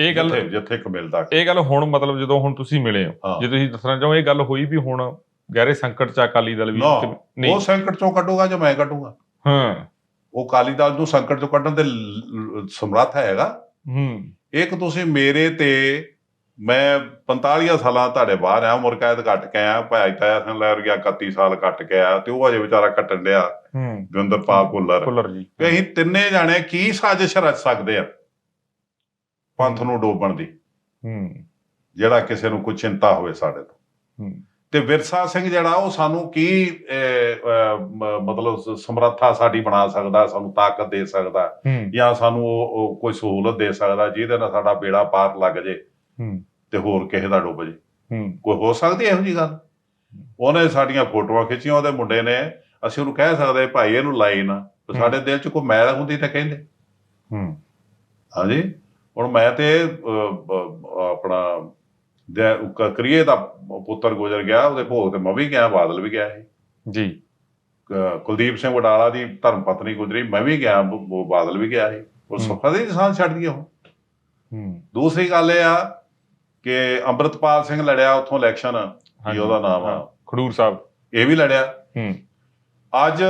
ਇਹ ਗੱਲ ਜਿੱਥੇ ਜਿੱਥੇ ਕ ਮਿਲਦਾ ਇਹ ਗੱਲ ਹੁਣ ਮਤਲਬ ਜਦੋਂ ਹੁਣ ਤੁਸੀਂ ਮਿਲੇ ਹੋ। ਜੇ ਤੁਸੀਂ ਦੱਸਣਾ ਚਾਹੋ ਇਹ ਗੱਲ ਹੋਈ ਵੀ ਹੁਣ ਗਹਿਰੇ ਸੰਕਟ ਚ ਅਕਾਲੀ ਦਲ ਵੀ ਨਹੀਂ। ਉਹ ਸੰਕਟ ਚੋਂ ਕੱਢੂਗਾ ਜੋ ਮੈਂ ਕੱਢੂਗਾ? ਹਾਂ। ਉਹ ਕਾਲੀ ਦਲ ਨੂੰ ਸੰਕਟ ਚੋਂ ਕੱਢਣ ਦੇ ਸਮਰੱਥ ਹੈਗਾ। ਹੂੰ। ਇੱਕ ਤੁਸੀਂ ਮੇਰੇ ਤੇ ਮੈਂ 45 ਸਾਲਾਂ ਤੁਹਾਡੇ ਬਾਹਰ ਆ ਉਮਰ ਕੈਦ ਕੱਟ ਕੇ ਆ ਭਾਈ ਤਾਇਆ ਸਿੰਘ ਲੈ ਗਿਆ 31 ਸਾਲ ਕੱਟ ਕੇ ਆ ਤੇ ਉਹ ਅਜੇ ਵਿਚਾਰਾ ਕੱਟਣ ਡਿਆ ਹੂੰ। ਦਵਿੰਦਰਪਾਲ ਭੁੱਲਰ। ਕੁੱਲਰ ਜੀ। ਅਸੀਂ ਤਿੰਨੇ ਜਾਣੇ ਕੀ ਸਾਜ਼ਿਸ਼ ਰਚ ਸਕਦੇ ਆ ਪੰਥ ਨੂੰ ਡੋਬਣ ਦੀ? ਹੂੰ। ਜਿਹੜਾ ਕਿਸੇ ਨੂੰ ਕੋਈ ਚਿੰਤਾ ਹੋਵੇ ਸਾਡੇ ਤੋਂ। ਹੂੰ। ਤੇ ਵਿਰਸਾ ਸਿੰਘ ਜਿਹੜਾ ਉਹ ਸਾਨੂੰ ਕੀ ਮਤਲਬ ਸਮਰੱਥਾ ਸਾਡੀ ਬਣਾ ਸਕਦਾ ਸਾਨੂੰ ਤਾਕਤ ਦੇ ਸਕਦਾ ਜਾਂ ਸਾਨੂੰ ਉਹ ਕੋਈ ਸਹੂਲਤ ਦੇ ਸਕਦਾ ਜਿਹਦੇ ਨਾਲ ਸਾਡਾ ਬੇੜਾ ਪਾਰ ਲੱਗ ਜੇ? ਹੂੰ। ਤੇ ਹੋਰ ਕਿਸੇ ਦਾ ਡੁੱਬ ਜੇ। ਹੂੰ। ਕੋਈ ਹੋ ਸਕਦੀ ਇਹੋ ਜੀ ਗੱਲ? ਉਹਨੇ ਸਾਡੀਆਂ ਫੋਟੋਆਂ ਖਿੱਚੀਆਂ ਉਹਦੇ ਮੁੰਡੇ ਨੇ ਅਸੀਂ ਉਹਨੂੰ ਕਹਿ ਸਕਦੇ ਭਾਈ ਇਹਨੂੰ ਲਾਈ ਨਾ। ਤੇ ਸਾਡੇ ਦਿਲ 'ਚ ਕੋਈ ਮੈਲ ਹੁੰਦੀ ਤਾਂ ਕਹਿੰਦੇ। ਹੂੰ। ਹਾਂਜੀ? ਹੁਣ ਮੈਂ ਤੇ ਆਪਣਾ ਕਰੀਏ ਦਾ ਪੁੱਤਰ ਗੁਜ਼ਰ ਗਿਆ ਉਹਦੇ ਭੋਗ ਤੇ ਮੈਂ ਵੀ ਗਿਆ ਬਾਦਲ ਵੀ ਗਿਆ ਸੀ। ਜੀ। ਕੁਲਦੀਪ ਸਿੰਘ ਵਡਾਲਾ ਦੀ ਧਰਮ ਪਤਨੀ ਗੁਜ਼ਰੀ ਮੈਂ ਵੀ ਗਿਆ ਉਹ ਬਾਦਲ ਵੀ ਗਿਆ ਸੀ। ਉਹ। ਸੁੱਖਾ ਦੀ ਨਿਸ਼ਾਨ ਛੱਡ ਗਿਆ ਉਹ। ਹੂੰ। ਦੂਸਰੀ ਗੱਲ ਇਹ ਆ ਕਿ ਅੰਮ੍ਰਿਤਪਾਲ ਸਿੰਘ ਲੜਿਆ ਉੱਥੋਂ ਇਲੈਕਸ਼ਨ ਕੀ ਉਹਦਾ ਨਾਮ ਆ? ਖਡੂਰ ਸਾਹਿਬ। ਇਹ ਵੀ ਲੜਿਆ। ਹੂੰ। ਅੱਜ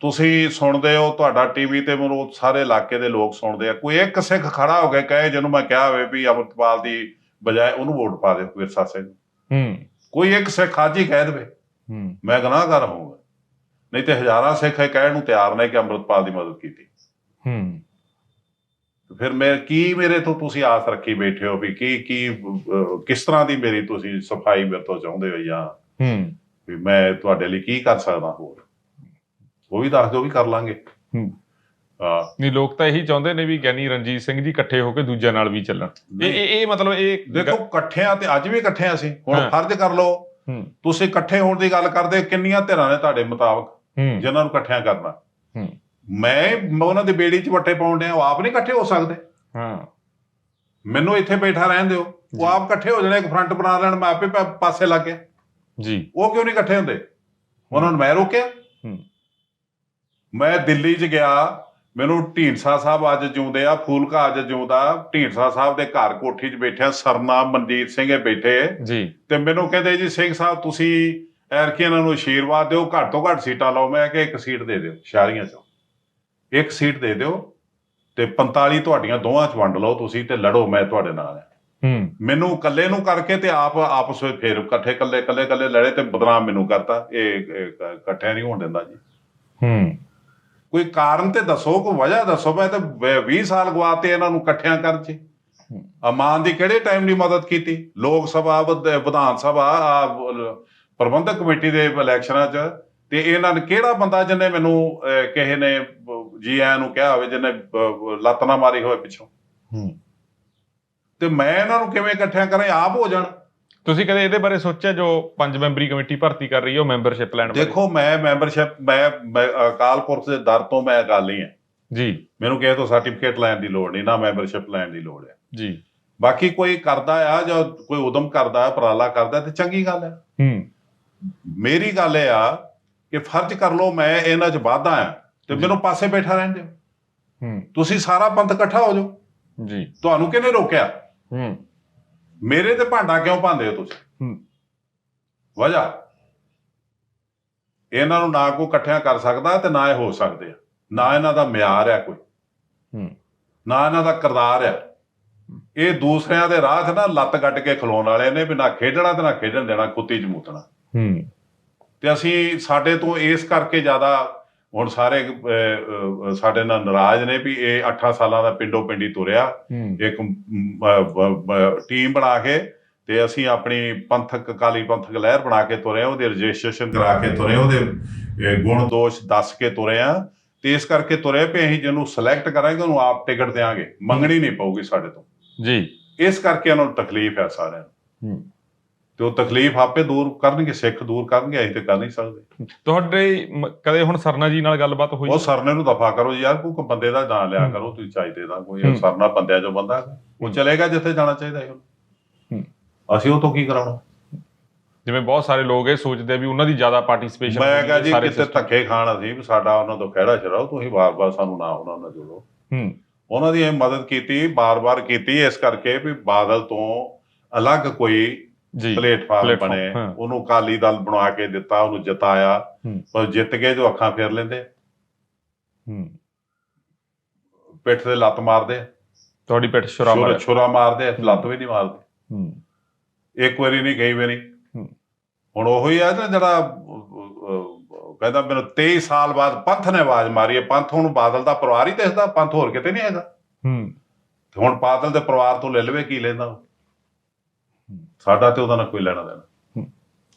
ਤੁਸੀਂ ਸੁਣਦੇ ਹੋ ਤੁਹਾਡਾ ਟੀਵੀ ਤੇ ਮੈਨੂੰ ਸਾਰੇ ਇਲਾਕੇ ਦੇ ਲੋਕ ਸੁਣਦੇ ਆ। ਕੋਈ ਇੱਕ ਸਿੱਖ ਖੜਾ ਹੋ ਕੇ ਕਹੇ ਜਿਹਨੂੰ ਮੈਂ ਕਿਹਾ ਹੋਵੇ ਵੀ ਅੰਮ੍ਰਿਤਪਾਲ ਦੀ ਬਜਾਏ ਉਹਨੂੰ ਵੋਟ ਪਾ ਦਿਓ ਵਿਰਸਾ ਸਿੰਘ ਹੂੰ। ਕੋਈ ਇੱਕ ਸਿੱਖ ਅੱਜ ਹੀ ਕਹਿ ਦੇਵੇ। ਹੂੰ। ਮੈਂ ਗੁਨਾਹਗਾਰ ਹੋਊਂਗਾ। ਨਹੀਂ ਤੇ ਹਜ਼ਾਰਾਂ ਸਿੱਖ ਇਹ ਕਹਿਣ ਨੂੰ ਤਿਆਰ ਨੇ ਕਿ ਅੰਮ੍ਰਿਤਪਾਲ ਦੀ ਮਦਦ ਕੀਤੀ। ਹੂੰ। ਫਿਰ ਮੈਂ ਕੀ ਮੇਰੇ ਤੋਂ ਤੁਸੀਂ ਆਸ ਰੱਖੀ ਬੈਠੇ ਹੋ ਵੀ ਕੀ ਕੀ ਕਿਸ ਤਰ੍ਹਾਂ ਦੀ ਮੇਰੀ ਤੁਸੀਂ ਸਫ਼ਾਈ ਮੇਰੇ ਤੋਂ ਚਾਹੁੰਦੇ ਹੋ ਜਾਂ ਹੂੰ। ਵੀ ਮੈਂ ਤੁਹਾਡੇ ਲਈ ਕੀ ਕਰ ਸਕਦਾ ਹੋਰ? ਉਹ ਵੀ ਦੱਸ ਦਿਓ ਵੀ ਕਰ ਲਾਂਗੇ। ਹੂੰ। ਨਹੀਂ ਲੋਕ ਤਾਂ ਇਹੀ ਚਾਹੁੰਦੇ ਨੇ ਵੀ ਗਿਆਨੀ ਰਣਜੀਤ ਸਿੰਘ ਜੀ ਇਕੱਠੇ ਹੋ ਕੇ ਦੂਜਿਆਂ ਨਾਲ ਵੀ ਚੱਲਣ। ਇਹ ਇਹ ਮਤਲਬ ਇਹ ਦੇਖੋ ਇਕੱਠਿਆਂ ਤੇ ਅੱਜ ਵੀ ਇਕੱਠੇ ਆ ਅਸੀਂ। ਹੁਣ। ਫਰਜ਼ ਕਰ ਲਓ ਹੂੰ। ਤੁਸੀਂ ਇਕੱਠੇ ਹੋਣ ਦੀ ਗੱਲ ਕਰਦੇ ਕਿੰਨੀਆਂ ਧਿਰਾਂ ਨੇ ਤੁਹਾਡੇ ਮੁਤਾਬਕ ਜਿਨ੍ਹਾਂ ਨੂੰ ਇਕੱਠਿਆਂ ਕਰਨਾ? ਹੂੰ। ਮੈਂ ਉਹਨਾਂ ਦੀ ਬੇੜੀ 'ਚ ਵੱਟੇ ਪਾਉਣ ਡਿਆ ਉਹ ਆਪ ਨਹੀਂ ਇਕੱਠੇ ਹੋ ਸਕਦੇ। ਹਾਂ। ਮੈਨੂੰ ਇੱਥੇ ਬੈਠਾ ਰਹਿਣ ਦਿਓ। ਉਹ ਆਪ ਇਕੱਠੇ ਹੋ ਜਾਣੇ ਇੱਕ ਫਰੰਟ ਬਣਾ ਲੈਣ ਮੈਂ ਆਪੇ ਪਾਸੇ ਲੱਗ ਗਿਆ। ਜੀ। ਉਹ ਕਿਉਂ ਨਹੀਂ ਇਕੱਠੇ ਹੁੰਦੇ? ਉਹਨਾਂ ਨੂੰ ਮੈਂ ਰੋਕਿਆ। ਮੈਂ ਦਿੱਲੀ 'ਚ ਗਿਆ। ਮੈਨੂੰ ਢੀਂਡਸਾ ਸਾਹਿਬ ਅੱਜ ਜਿਉਂਦੇ ਆ ਫੂਲਕਾ ਅੱਜ ਜਿਉਂਦਾ। ਢੀਂਡਸਾ ਸਾਹਿਬ ਦੇ ਘਰ ਕੋਠੀ 'ਚ ਬੈਠਿਆ ਸਰਨਾਮ ਮਨਜੀਤ ਸਿੰਘ ਇਹ ਬੈਠੇ। ਜੀ। ਤੇ ਮੈਨੂੰ ਕਹਿੰਦੇ ਜੀ ਸਿੰਘ ਸਾਹਿਬ ਤੁਸੀਂ ਐਰਕੀ ਇਹਨਾਂ ਨੂੰ ਆਸ਼ੀਰਵਾਦ ਦਿਓ ਘੱਟ ਤੋਂ ਘੱਟ ਸੀਟਾਂ ਲਾਓ। ਮੈਂ ਕਿ ਇੱਕ ਸੀਟ ਦੇ ਦਿਓ ਸ਼ਾਰੀਆਂ 'ਚੋਂ। ਇੱਕ ਸੀਟ ਦੇ ਦਿਓ ਤੇ 45 ਤੁਹਾਡੀਆਂ ਦੋਵਾਂ 'ਚ ਵੰਡ ਲਓ ਤੁਸੀਂ ਤੇ ਲੜੋ ਮੈਂ ਤੁਹਾਡੇ ਨਾਲ ਹਾਂ। ਮੈਨੂੰ ਇਕੱਲੇ ਨੂੰ ਕਰਕੇ ਤੇ ਆਪ ਆਪਸ ਵਿੱਚ ਫੇਰ ਇਕੱਠੇ ਇਕੱਲੇ ਇਕੱਲੇ ਇਕੱਲੇ ਲੜੇ ਤੇ ਬਦਨਾਮ ਮੈਨੂੰ ਕਰਤਾ। ਇਹ ਇਕੱਠਿਆਂ ਨਹੀਂ ਹੋਣ ਦਿੰਦਾ ਜੀ। ਹੂੰ। ਕੋਈ ਕਾਰਨ ਤੇ ਦੱਸੋ ਕੋਈ ਵਜ੍ਹਾ ਦੱਸੋ ਮੈਂ ਤੇ 20 ਸਾਲ ਗਵਾਤੇ ਇਹਨਾਂ ਨੂੰ ਇਕੱਠਿਆਂ ਕਰਨ ਚ। ਅਮਾਨ ਦੀ ਕਿਹੜੇ ਟਾਈਮ ਦੀ ਮਦਦ ਕੀਤੀ? ਲੋਕ ਸਭਾ ਵਿਧ- ਵਿਧਾਨ ਸਭਾ ਪ੍ਰਬੰਧਕ ਕਮੇਟੀ ਦੇ ਇਲੈਕਸ਼ਨਾਂ 'ਚ ਤੇ ਇਹਨਾਂ ਨੇ ਕਿਹੜਾ ਬੰਦਾ ਜਿਹਨੇ ਮੈਨੂੰ ਕਿਸੇ ਨੇ ਜੀ ਆਇਆਂ ਨੂੰ ਕਿਹਾ ਹੋਵੇ ਜਿਹਨੇ ਲੱਤ ਨਾ ਮਾਰੀ ਹੋਵੇ ਪਿੱਛੋਂ। ਹੂੰ। ਤੇ ਮੈਂ ਇਹਨਾਂ ਨੂੰ ਕਿਵੇਂ ਇਕੱਠਿਆਂ ਕਰਾਂ ਆਪ ਹੋ ਜਾਣ। ਤੁਸੀਂ ਕਦੇ ਇਹਦੇ ਬਾਰੇ ਸੋਚਿਆ ਜੋ ਪੰਜ ਮੈਂਬਰੀ ਕਮੇਟੀ ਭਰਤੀ ਕਰ ਰਹੀ ਹੈ ਉਹ ਮੈਂਬਰਸ਼ਿਪ ਲੈਣ ਬਾਰੇ? ਦੇਖੋ ਮੈਂ ਮੈਂਬਰਸ਼ਿਪ ਮੈਂ ਅਕਾਲ ਪੁਰਖ ਦੇ ਦਰ ਤੋਂ ਮੈਂ ਅਕਾਲੀ ਹਾਂ। ਜੀ। ਮੈਨੂੰ ਕਿਸੇ ਤੋਂ ਸਰਟੀਫਿਕੇਟ ਲੈਣ ਦੀ ਲੋੜ ਨਹੀਂ ਨਾ ਮੈਂਬਰਸ਼ਿਪ ਲੈਣ ਦੀ ਲੋੜ ਹੈ। ਜੀ। ਬਾਕੀ ਕੋਈ ਕਰਦਾ ਆ ਜਾਂ ਕੋਈ ਉਦਮ ਕਰਦਾ ਹੈ ਉਪਰਾਲਾ ਕਰਦਾ ਤੇ ਚੰਗੀ ਗੱਲ ਹੈ। ਹੂੰ। ਮੇਰੀ ਗੱਲ ਇਹ ਆ ਕਿ ਫਰਜ਼ ਕਰ ਲਓ ਮੈਂ ਇਹਨਾਂ 'ਚ ਵਾਧਾ ਆ। ਤੇ ਮੈਨੂੰ ਪਾਸੇ ਬੈਠਾ ਰਹਿਣ ਦਿਓ। ਹੂੰ। ਤੁਸੀਂ ਸਾਰਾ ਪੰਥ ਇਕੱਠਾ ਹੋ ਜਾਓ। ਜੀ। ਤੁਹਾਨੂੰ ਕਿਹਨੇ ਰੋਕਿਆ? ਹੂੰ। ਮੇਰੇ ਤੇ ਭਾਂਡਾ ਕਿਉਂ ਪਾਉਂਦੇ ਹੋ ਤੁਸੀਂ? ਹੂੰ। ਵਜ੍ਹਾ। ਇਹਨਾਂ ਨੂੰ ਨਾ ਕੋਈ ਇਕੱਠਿਆਂ ਕਰ ਸਕਦਾ ਤੇ ਨਾ ਇਹ ਹੋ ਸਕਦੇ ਆ। ਨਾ ਇਹਨਾਂ ਦਾ ਮਿਆਰ ਆ ਕੋਈ। ਹੂੰ। ਨਾ ਇਹਨਾਂ ਦਾ ਕਿਰਦਾਰ ਆ। ਇਹ ਦੂਸਰਿਆਂ ਦੇ ਰਾਹ 'ਚ ਨਾ ਲੱਤ ਗੱਡ ਕੇ ਖਲੋਣ ਵਾਲੇ ਨੇ ਵੀ ਨਾ ਖੇਡਣਾ ਤੇ ਨਾ ਖੇਡਣ ਦੇਣਾ ਕੁੱਤੀ ਜਮੂਤਣਾ ਹੂੰ। ਤੇ ਅਸੀਂ ਸਾਡੇ ਤੋਂ ਇਸ ਕਰਕੇ ਜ਼ਿਆਦਾ ਹੁਣ ਸਾਰੇ ਸਾਡੇ ਨਾਲ ਨਾਰਾਜ਼ ਨੇ ਵੀ ਇਹ 8 ਸਾਲਾਂ ਦਾ ਪਿੰਡੋ ਪਿੰਡੀ ਤੁਰਿਆ। ਇੱਕ ਟੀਮ ਬਣਾ ਕੇ ਤੇ ਅਸੀਂ ਆਪਣੀ ਪੰਥਕ ਕਾਲੀ ਪੰਥਕ ਲਹਿਰ ਬਣਾ ਕੇ ਤੁਰੇ ਆ ਉਹਦੇ ਰਜਿਸਟ੍ਰੇਸ਼ਨ ਕਰਾ ਕੇ ਤੁਰੇ ਉਹਦੇ ਗੁਣ ਦੋਸ਼ ਦੱਸ ਕੇ ਤੁਰੇ ਆ ਤੇ ਇਸ ਕਰਕੇ ਤੁਰੇ ਵੀ ਅਸੀਂ ਜਿਹਨੂੰ ਸਿਲੈਕਟ ਕਰਾਂਗੇ ਉਹਨੂੰ ਆਪ ਟਿਕਟ ਦੇਾਂਗੇ ਮੰਗਣੀ ਨਹੀਂ ਪਊਗੀ ਸਾਡੇ ਤੋਂ। ਜੀ। ਇਸ ਕਰਕੇ ਉਹਨਾਂ ਨੂੰ ਤਕਲੀਫ ਹੈ ਸਾਰਿਆਂ ਨੂੰ। ਹੂੰ। ਤੇ ਉਹ ਤਕਲੀਫ ਆਪੇ ਦੂਰ ਕਰਨਗੇ ਸਿੱਖ ਦੂਰ ਕਰਨਗੇ ਅਸੀਂ ਤੇ ਕਰ ਨਹੀਂ ਸਕਦੇ ਤੁਹਾਡੇ ਮ- ਕਦੇ ਹੁਣ ਸਰਨਾ ਜੀ ਨਾਲ ਗੱਲਬਾਤ ਹੋਈ ਉਹ ਸਰਨੇ ਨੂੰ ਦਫਾ ਕਰੋ ਜੀ ਯਾਰ ਕੋਈ ਬੰਦੇ ਦਾ ਨਾਂ ਲਿਆ। ਕਰੋ ਤੁਸੀਂ ਚਾਹੀਦੇ ਦਾ ਕੋਈ ਹੂੰ। ਸਰਨਾ ਬੰਦਿਆਂ ਚੋਂ ਬੰਦਾ ਹੈਗਾ। ਉਹ ਹੂੰ। ਚਲੇਗਾ ਜਿੱਥੇ ਜਾਣਾ ਚਾਹੀਦਾ ਹੈ ਹੂੰ। ਅਸੀਂ ਉਹ ਤੋਂ ਕੀ ਕਰਾਉਣਾ ਜਿਵੇਂ ਬਹੁਤ ਸਾਰੇ ਲੋਕ ਇਹ ਸੋਚਦੇ ਆ ਵੀ ਉਹਨਾਂ ਦੀ ਜ਼ਿਆਦਾ ਪਾਰਟਿਸਿਪੇਸ਼ਨ ਮੈਂ ਕਹਾਂ ਜੀ ਕਿਤੇ ਧੱਕੇ ਖਾਣ ਅਸੀਂ ਵੀ ਸਾਡਾ ਉਹਨਾਂ ਤੋਂ ਖਹਿੜਾ ਛੜਾਓ ਤੁਸੀਂ ਵਾਰ-ਵਾਰ ਸਾਨੂੰ ਨਾ ਉਹਨਾਂ ਨਾਲ ਜੋੜੋ ਹੂੰ ਉਹਨਾਂ ਦੀ ਇਹ ਮਦਦ ਕੀਤੀ ਬਾਰ-ਬਾਰ ਕੀਤੀ ਇਸ ਕਰਕੇ ਵੀ ਬਾਦਲ ਤੋਂ ਅਲੱਗ ਕੋਈ ਜੀ ਪਲੇਟਫਾਰਮ ਬਣੇ। ਉਹਨੂੰ ਕਾਲੀ ਦਲ ਬਣਾ ਕੇ ਦਿੱਤਾ ਉਹਨੂੰ ਜਿਤਾਇਆ। ਪਰ ਜਿੱਤ ਕੇ ਜੋ ਅੱਖਾਂ ਫੇਰ ਲੈਂਦੇ। ਹੂੰ। ਪਿੱਠ ਤੇ ਲੱਤ ਮਾਰਦੇ। ਤੁਹਾਡੀ ਪਿੱਠ ਛੁਰਾ ਮਾਰਿਆ ਛੁਰਾ ਮਾਰਦੇ ਲੱਤ ਵੀ ਨਹੀਂ ਮਾਰਦੇ। ਹੂੰ। ਇੱਕ ਵਾਰੀ ਨਹੀਂ ਕਈ ਵਾਰੀ। ਹੁਣ ਉਹੋ ਆ ਨਾ ਜਿਹੜਾ ਕਹਿੰਦਾ ਮੈਨੂੰ 23 ਸਾਲ ਬਾਅਦ ਪੰਥ ਨੇ ਆਵਾਜ਼ ਮਾਰੀ ਹੈ। ਪੰਥ ਹੁਣ ਬਾਦਲ ਦਾ ਪਰਿਵਾਰ ਹੀ ਦਿਸਦਾ ਪੰਥ ਹੋਰ ਕਿਤੇ ਨਹੀਂ ਹੈਗਾ। ਹੂੰ। ਹੁਣ ਬਾਦਲ ਦੇ ਪਰਿਵਾਰ ਤੋਂ ਲੈ ਲਵੇ ਕੀ ਲੈਂਦਾ? ਸਾਡਾ ਤੇ ਉਹਦਾ ਨਾਲ ਕੋਈ ਲੈਣਾ ਦੇਣਾ।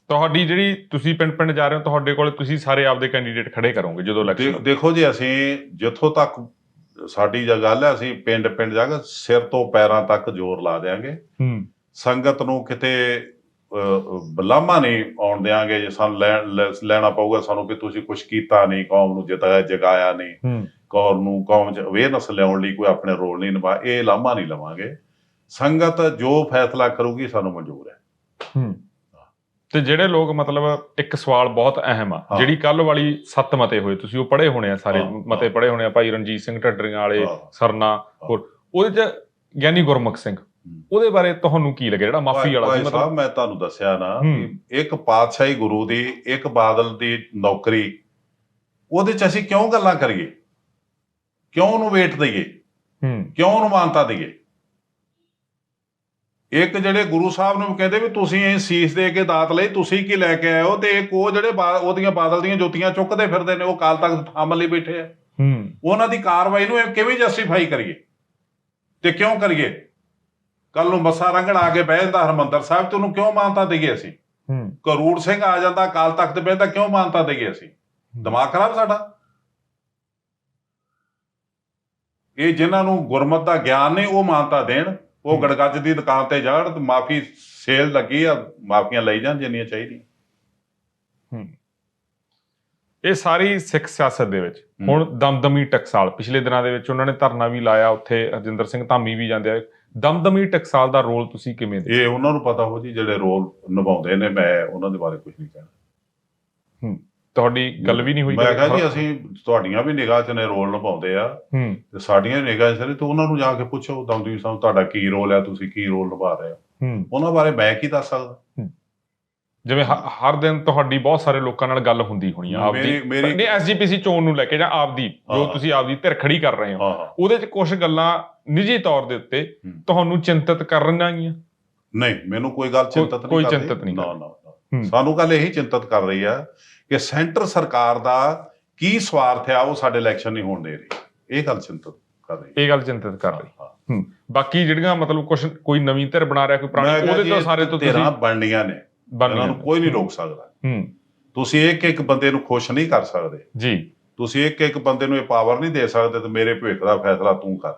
ਤੁਹਾਡੀ ਜਿਹੜੀ ਤੁਸੀਂ ਪਿੰਡ ਪਿੰਡ ਜਾ ਰਹੇ ਹੋ ਤੁਹਾਡੇ ਕੋਲ ਤੁਸੀਂ ਸਾਰੇ ਆਪਦੇ ਕੈਂਡੀਡੇਟ ਖੜੇ ਕਰੋਗੇ ਜਦੋਂ ਇਲੈਕਸ਼ਨ ਦੇਖੋ ਜੀ ਅਸੀਂ ਜਿੱਥੋਂ ਤੱਕ ਸਾਡੀ ਜੋ ਗੱਲ ਹੈ ਅਸੀਂ ਪਿੰਡ ਪਿੰਡ ਜਾ ਕੇ ਸਿਰ ਤੋਂ ਪੈਰਾਂ ਤੱਕ ਜ਼ੋਰ ਲਾ ਦੇਾਂਗੇ ਹੂੰ। ਸੰਗਤ ਨੂੰ ਕਿਤੇ ਬਲਾਮਾ ਨਹੀਂ ਆਉਣ ਦੇਾਂਗੇ ਜੇ ਸਾਨੂੰ ਲੈਣ- ਲੈ- ਲੈਣਾ ਪਊਗਾ ਸਾਨੂੰ ਕਿ ਤੁਸੀਂ ਕੁਝ ਕੀਤਾ ਨਹੀਂ ਕੌਮ ਨੂੰ ਜਿਤਾਇਆ ਜਗਾਇਆ ਨਹੀਂ। ਹੂੰ। ਕੌਮ ਨੂੰ ਕੌਮ ਚ ਅਵੇਅਰਨੈਸ ਲਿਆਉਣ ਲਈ ਕੋਈ ਆਪਣੇ ਰੋਲ ਨਹੀਂ ਨਿਭਾ ਇਹ ਲਾਮਾ ਨਹੀਂ ਲਵਾਂਗੇ। ਸੰਗਤ ਜੋ ਫੈਸਲਾ ਕਰੂਗੀ ਸਾਨੂੰ ਮਨਜ਼ੂਰ ਹੈ। ਹੂੰ। ਤੇ ਜਿਹੜੇ ਲੋਕ ਮਤਲਬ ਇੱਕ ਸਵਾਲ ਬਹੁਤ ਅਹਿਮ ਆ। ਜਿਹੜੀ ਕੱਲ ਵਾਲੀ ਸੱਤ ਮਤੇ ਹੋਏ ਤੁਸੀਂ ਉਹ ਪੜ੍ਹੇ ਹੋਣੇ ਆ ਸਾਰੇ ਮਤੇ। ਪੜ੍ਹੇ ਹੋਣੇ ਆ ਭਾਈ ਰਣਜੀਤ ਸਿੰਘ ਢੱਡਰੀਆਂ ਵਾਲੇ। ਸਰਨਾ ਹੋਰ ਉਹਦੇ ਚ ਗਿਆਨੀ ਗੁਰਮੁਖ ਸਿੰਘ ਉਹਦੇ ਬਾਰੇ ਤੁਹਾਨੂੰ ਕੀ ਲੱਗਿਆ ਜਿਹੜਾ ਮਾਫੀ ਵਾਲਾ ਸੀ? ਸਾਹਿਬ ਮਤਲਬ ਮੈਂ ਤੁਹਾਨੂੰ ਦੱਸਿਆ ਨਾ ਇੱਕ ਪਾਤਸ਼ਾਹੀ ਗੁਰੂ ਦੀ ਇੱਕ ਬਾਦਲ ਦੀ ਨੌਕਰੀ ਉਹਦੇ ਚ ਅਸੀਂ ਕਿਉਂ ਗੱਲਾਂ ਕਰੀਏ? ਕਿਉਂ ਉਹਨੂੰ ਵੇਟ ਦਈਏ? ਹੂੰ। ਕਿਉਂ ਉਹਨੂੰ ਮਾਨਤਾ ਦਈਏ? ਇੱਕ ਜਿਹੜੇ ਗੁਰੂ ਸਾਹਿਬ ਨੂੰ ਕਹਿੰਦੇ ਵੀ ਤੁਸੀਂ ਇਹ ਸੀਸ ਦੇ ਕੇ ਦਾਤ ਲਈ ਤੁਸੀਂ ਕੀ ਲੈ ਕੇ ਆਏ ਹੋ? ਤੇ ਇੱਕ ਉਹ ਜਿਹੜੇ ਬਾ- ਉਹਦੀਆਂ ਬਾਦਲ ਦੀਆਂ ਜੁੱਤੀਆਂ ਚੁੱਕਦੇ ਫਿਰਦੇ ਨੇ ਉਹ ਕਾਲ ਤੱਕ ਥੰਮ ਲਈ ਬੈਠੇ ਆ। ਹੂੰ। ਉਹਨਾਂ ਦੀ ਕਾਰਵਾਈ ਨੂੰ ਇਹ ਕਿਵੇਂ ਜਸਟੀਫਾਈ ਕਰੀਏ? ਤੇ ਕਿਉਂ ਕਰੀਏ? ਕੱਲ ਨੂੰ ਮੱਸਾ ਰੰਗੜ ਆ ਕੇ ਬਹਿ ਜਾਂਦਾ ਹਰਮੰਦਰ ਸਾਹਿਬ ਤੇ ਉਹਨੂੰ ਕਿਉਂ ਮਾਨਤਾ ਦਈਏ ਅਸੀਂ? ਹੂੰ। ਕਰੂੜ ਸਿੰਘ ਆ ਜਾਂਦਾ ਕਾਲ ਤਖਤ ਤੇ ਬਹਿੰਦਾ ਕਿਉਂ ਮਾਨਤਾ ਦਈਏ ਅਸੀਂ? ਦਿਮਾਗ ਖਰਾਬ ਸਾਡਾ। ਇਹ ਜਿਨ੍ਹਾਂ ਨੂੰ ਗੁਰਮਤ ਦਾ ਗਿਆਨ ਨਹੀਂ ਉਹ ਮਾਨਤਾ ਦੇਣ। ਉਹ ਗੜਗੱਜ ਦੀ ਦੁਕਾਨ ਤੇ ਜਾਣ ਤੇ ਮਾਫੀ ਸੇਲ ਲੱਗੀ ਆ ਮਾਫੀਆਂ ਲਈ ਜਾਣ ਜਿੰਨੀਆਂ ਚਾਹੀਦੀਆਂ। ਇਹ ਸਾਰੀ ਸਿੱਖ ਸਿਆਸਤ ਦੇ ਵਿੱਚ। ਹੂੰ। ਹੁਣ ਦਮਦਮੀ ਟਕਸਾਲ ਪਿਛਲੇ ਦਿਨਾਂ ਦੇ ਵਿੱਚ ਉਹਨਾਂ ਨੇ ਧਰਨਾ ਵੀ ਲਾਇਆ ਉੱਥੇ ਹਰਜਿੰਦਰ ਸਿੰਘ ਧਾਮੀ ਵੀ ਜਾਂਦੇ ਆ। ਦਮਦਮੀ ਟਕਸਾਲ ਦਾ ਰੋਲ ਤੁਸੀਂ ਕਿਵੇਂ ਦੇ ਇਹ ਉਹਨਾਂ ਨੂੰ ਪਤਾ ਹੋ ਜੀ ਜਿਹੜੇ ਰੋਲ ਨਿਭਾਉਂਦੇ ਨੇ ਮੈਂ ਉਹਨਾਂ ਦੇ ਬਾਰੇ ਕੁਝ ਨਹੀਂ ਕਹਿਣਾ। ਤੁਹਾਡੀ ਗੱਲ ਵੀ ਨਹੀਂ ਹੋਈ ਮੈਂ? ਕਿਹਾ ਜੀ ਅਸੀਂ ਤੁਹਾਡੀਆਂ ਵੀ ਨਿਗਾਹ 'ਚ ਨੇ ਰੋਲ ਨਿਭਾਉਂਦੇ ਆ ਹੂੰ ਤੇ ਸਾਡੀਆਂ ਨਿਗਾਹ 'ਚ ਨੇ ਤੇ ਉਹਨਾਂ ਨੂੰ ਜਾ ਕੇ ਪੁੱਛੋ ਦਮਦਮੀ ਸਾਹਿਬ ਤੁਹਾਡਾ ਕੀ ਰੋਲ ਹੈ ਤੁਸੀਂ ਕੀ ਰੋਲ ਨਿਭਾ ਰਹੇ ਹੋ ਉਹਨਾਂ ਬਾਰੇ ਮੈਂ ਕੀ ਦੱਸ ਸਕਦਾ ਜਿਵੇਂ ਹਰ ਦਿਨ ਤੁਹਾਡੀ ਬਹੁਤ ਸਾਰੇ ਲੋਕਾਂ ਨਾਲ ਗੱਲ ਹੁੰਦੀ ਹੋਣੀ ਆ ਆਪਦੀ ਨਹੀਂ ਐਸਜੀਪੀਸੀ ਚੋਣ ਨੂੰ ਲੈ ਕੇ ਜਾਂ ਆਪਦੀ ਜੋ। ਤੁਸੀਂ ਆਪਦੀ ਧਿਰ ਖੜੀ ਕਰ ਰਹੇ ਹੋ ਉਹਦੇ 'ਚ ਕੁਝ ਗੱਲਾਂ ਨਿੱਜੀ ਤੌਰ ਦੇ ਉੱਤੇ। ਤੁਹਾਨੂੰ ਚਿੰਤਤ ਕਰ ਰਹੀਆਂ ਗਈਆਂ ਨਹੀਂ ਮੈਨੂੰ ਕੋਈ ਗੱਲ ਚਿੰਤਤ ਨਹੀਂ ਕੋਈ ਕਰਦੀ। ਚਿੰਤਤ ਨਹੀਂ ਨਾ। ਨਾ। ਸਾਨੂੰ ਗੱਲ ਇਹੀ ਚਿੰਤਤ ਕਰ ਰਹੀ ਆ ਕਿ ਸੈਂਟਰ ਸਰਕਾਰ ਦਾ ਕੀ ਸਵਾਰਥ ਆ ਉਹ ਸਾਡੇ ਇਲੈਕਸ਼ਨ ਨਹੀਂ ਹੋਣ ਦੇ ਰਹੀ। ਇਹ ਗੱਲ ਚਿੰਤਤ ਕਰ ਰਹੀ। ਇਹ ਗੱਲ ਚਿੰਤਤ ਕਰ ਰਹੀ। ਬਾਕੀ ਜਿਹੜੀਆਂ ਮਤਲਬ ਕੁਝ ਕੋਈ ਨਵੀਂ ਧਿਰ ਬਣਾ ਰਿਹਾ ਕੋਈ ਪੁਰਾਣੀ ਉਹਦੇ ਤੋਂ ਸਾਰੇ ਤੋਂ ਤੁਸੀਂ ਬਣਨੀਆਂ ਨੇ। ਬਣ ਇਹਨਾਂ ਨੂੰ ਕੋਈ ਨਹੀਂ ਰੋਕ ਸਕਦਾ। ਹੂੰ। ਤੁਸੀਂ ਇੱਕ ਇੱਕ ਬੰਦੇ ਨੂੰ ਖੁਸ਼ ਨਹੀਂ ਕਰ ਸਕਦੇ। ਜੀ। ਤੁਸੀਂ ਇੱਕ ਇੱਕ ਬੰਦੇ ਨੂੰ ਇਹ ਪਾਵਰ ਨਹੀਂ ਦੇ ਸਕਦੇ ਤੇ ਮੇਰੇ ਭਵਿੱਖ ਦਾ ਫੈਸਲਾ ਤੂੰ ਕਰ।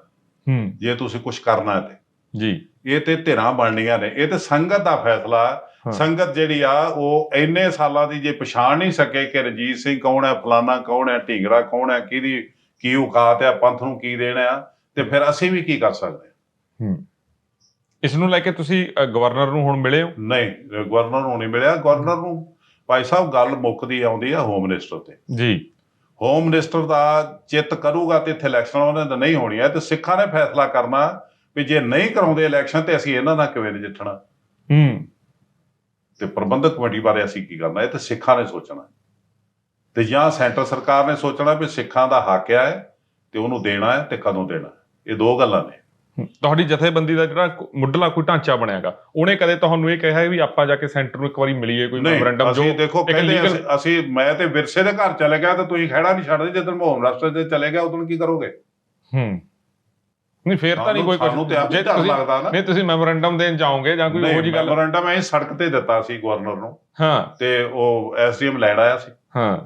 ਹੂੰ। ਜੇ ਤੁਸੀਂ ਕੁਝ ਕਰਨਾ ਹੈ ਤੇ। ਜੀ। ਇਹ ਤੇ ਧਿਰਾਂ ਬਣਨੀਆਂ ਨੇ। ਇਹ ਤੇ ਸੰਗਤ ਦਾ ਫੈਸਲਾ। ਸੰਗਤ ਜਿਹੜੀ ਆ ਉਹ ਇੰਨੇ ਸਾਲਾਂ ਦੀ ਜੇ ਪਛਾਣ ਨਹੀਂ ਸਕੇ ਕਿ ਰਣਜੀਤ ਸਿੰਘ ਕੌਣ ਹੈ ਫਲਾਨਾ ਕੌਣ ਹੈ ਢੀਂਗਰਾ ਕੌਣ ਹੈ ਕਿਹਦੀ ਕੀ ਔਕਾਤ ਹੈ ਪੰਥ ਨੂੰ ਕੀ ਦੇਣਾ ਤੇ ਫਿਰ ਅਸੀਂ ਵੀ ਕੀ ਕਰ ਸਕਦੇ ਹਾਂ? ਹੂੰ। ਇਸ ਨੂੰ ਲੈ ਕੇ ਤੁਸੀਂ ਗਵਰਨਰ ਨੂੰ ਹੁਣ ਮਿਲੇ ਹੋ? ਨਹੀਂ ਗਵਰਨਰ ਨੂੰ ਨਹੀਂ ਮਿਲਿਆ। ਗਵਰਨਰ ਨੂੰ ਭਾਈ ਸਾਹਿਬ ਗੱਲ ਮੁੱਕਦੀ ਆਉਂਦੀ ਆ ਹੋਮ ਮਿਨਿਸਟਰ ਤੇ। ਜੀ। ਹੋਮ ਮਿਨਿਸਟਰ ਦਾ ਚਿੱਤ ਕਰੂਗਾ ਤੇ ਇੱਥੇ ਇਲੈਕਸ਼ਨ ਉਹਨਾਂ ਦਾ ਨਹੀਂ ਹੋਣੀ ਹੈ ਤੇ ਸਿੱਖਾਂ ਨੇ ਫੈਸਲਾ ਕਰਨਾ ਵੀ ਜੇ ਨਹੀਂ ਕਰਾਉਂਦੇ ਇਲੈਕਸ਼ਨ ਤੇ ਅਸੀਂ ਇਹਨਾਂ ਨਾਲ ਕਿਵੇਂ ਨਜਿੱਠਣਾ? ਹੂੰ। ਤੇ ਪ੍ਰਬੰਧਕ ਕਮੇਟੀ ਬਾਰੇ ਅਸੀਂ ਕੀ ਕਰਨਾ? ਇਹ ਤੇ ਸਿੱਖਾਂ ਨੇ ਸੋਚਣਾ। ਤੇ ਜਾਂ ਸੈਂਟਰ ਸਰਕਾਰ ਨੇ ਸੋਚਣਾ ਵੀ ਸਿੱਖਾਂ ਦਾ ਹੱਕ ਹੈ ਤੇ ਉਹਨੂੰ ਦੇਣਾ ਹੈ ਤੇ ਕਦੋਂ ਦੇਣਾ। ਇਹ ਦੋ ਗੱਲਾਂ ਨੇ। ਤੁਹਾਡੀ ਜਥੇਬੰਦੀ ਦਾ ਜਿਹੜਾ ਮੁੱਢਲਾ ਕੋਈ ਢਾਂਚਾ ਬਣਿਆਗਾ ਉਹਨੇ ਕਦੇ ਤੁਹਾਨੂੰ ਇਹ ਕਿਹਾ ਵੀ ਆਪਾਂ ਜਾ ਕੇ ਸੈਂਟਰ ਨੂੰ ਇੱਕ ਵਾਰੀ ਮਿਲੀਏ ਕੋਈ ਮੈਮੋਰੰਡਮ ਜੋ ਅਸੀਂ ਦੇਖੋ ਕਹਿੰਦੇ ਅਸੀਂ- ਮੈਂ ਤੇ ਵਿਰਸੇ ਦੇ ਘਰ ਚਲੇ ਗਿਆ ਤੇ ਤੁਸੀਂ ਖਹਿੜਾ ਨਹੀਂ ਛੱਡਦੇ ਜਦੋਂ ਹੋਮ ਮਿਨਿਸਟਰ ਦੇ ਚਲੇ ਗਿਆ ਉਦੋਂ ਕੀ ਕਰੋਗੇ? ਹੂੰ। ਨਹੀਂ ਫੇਰ ਤਾਂ ਨਹੀਂ ਕੋਈ ਸਾਨੂੰ ਤੇ ਆਪ ਡਰ ਲੱਗਦਾ ਨਾ। ਨਹੀਂ ਤੁਸੀਂ ਮੈਮੋਰੰਡਮ ਦੇਣ ਜਾਓਗੇ ਜਾਂ ਕੋਈ ਉਹੋ ਜੀ ਗੱਲ ਮੈਮੋਰੰਡਮ ਐ ਸੜਕ ਤੇ ਦਿੱਤਾ ਸੀ ਗਵਰਨਰ ਨੂੰ। ਹਾਂ। ਤੇ ਉਹ ਐਸਡੀਐਮ ਲੈਣ ਆਇਆ ਸੀ। ਹਾਂ।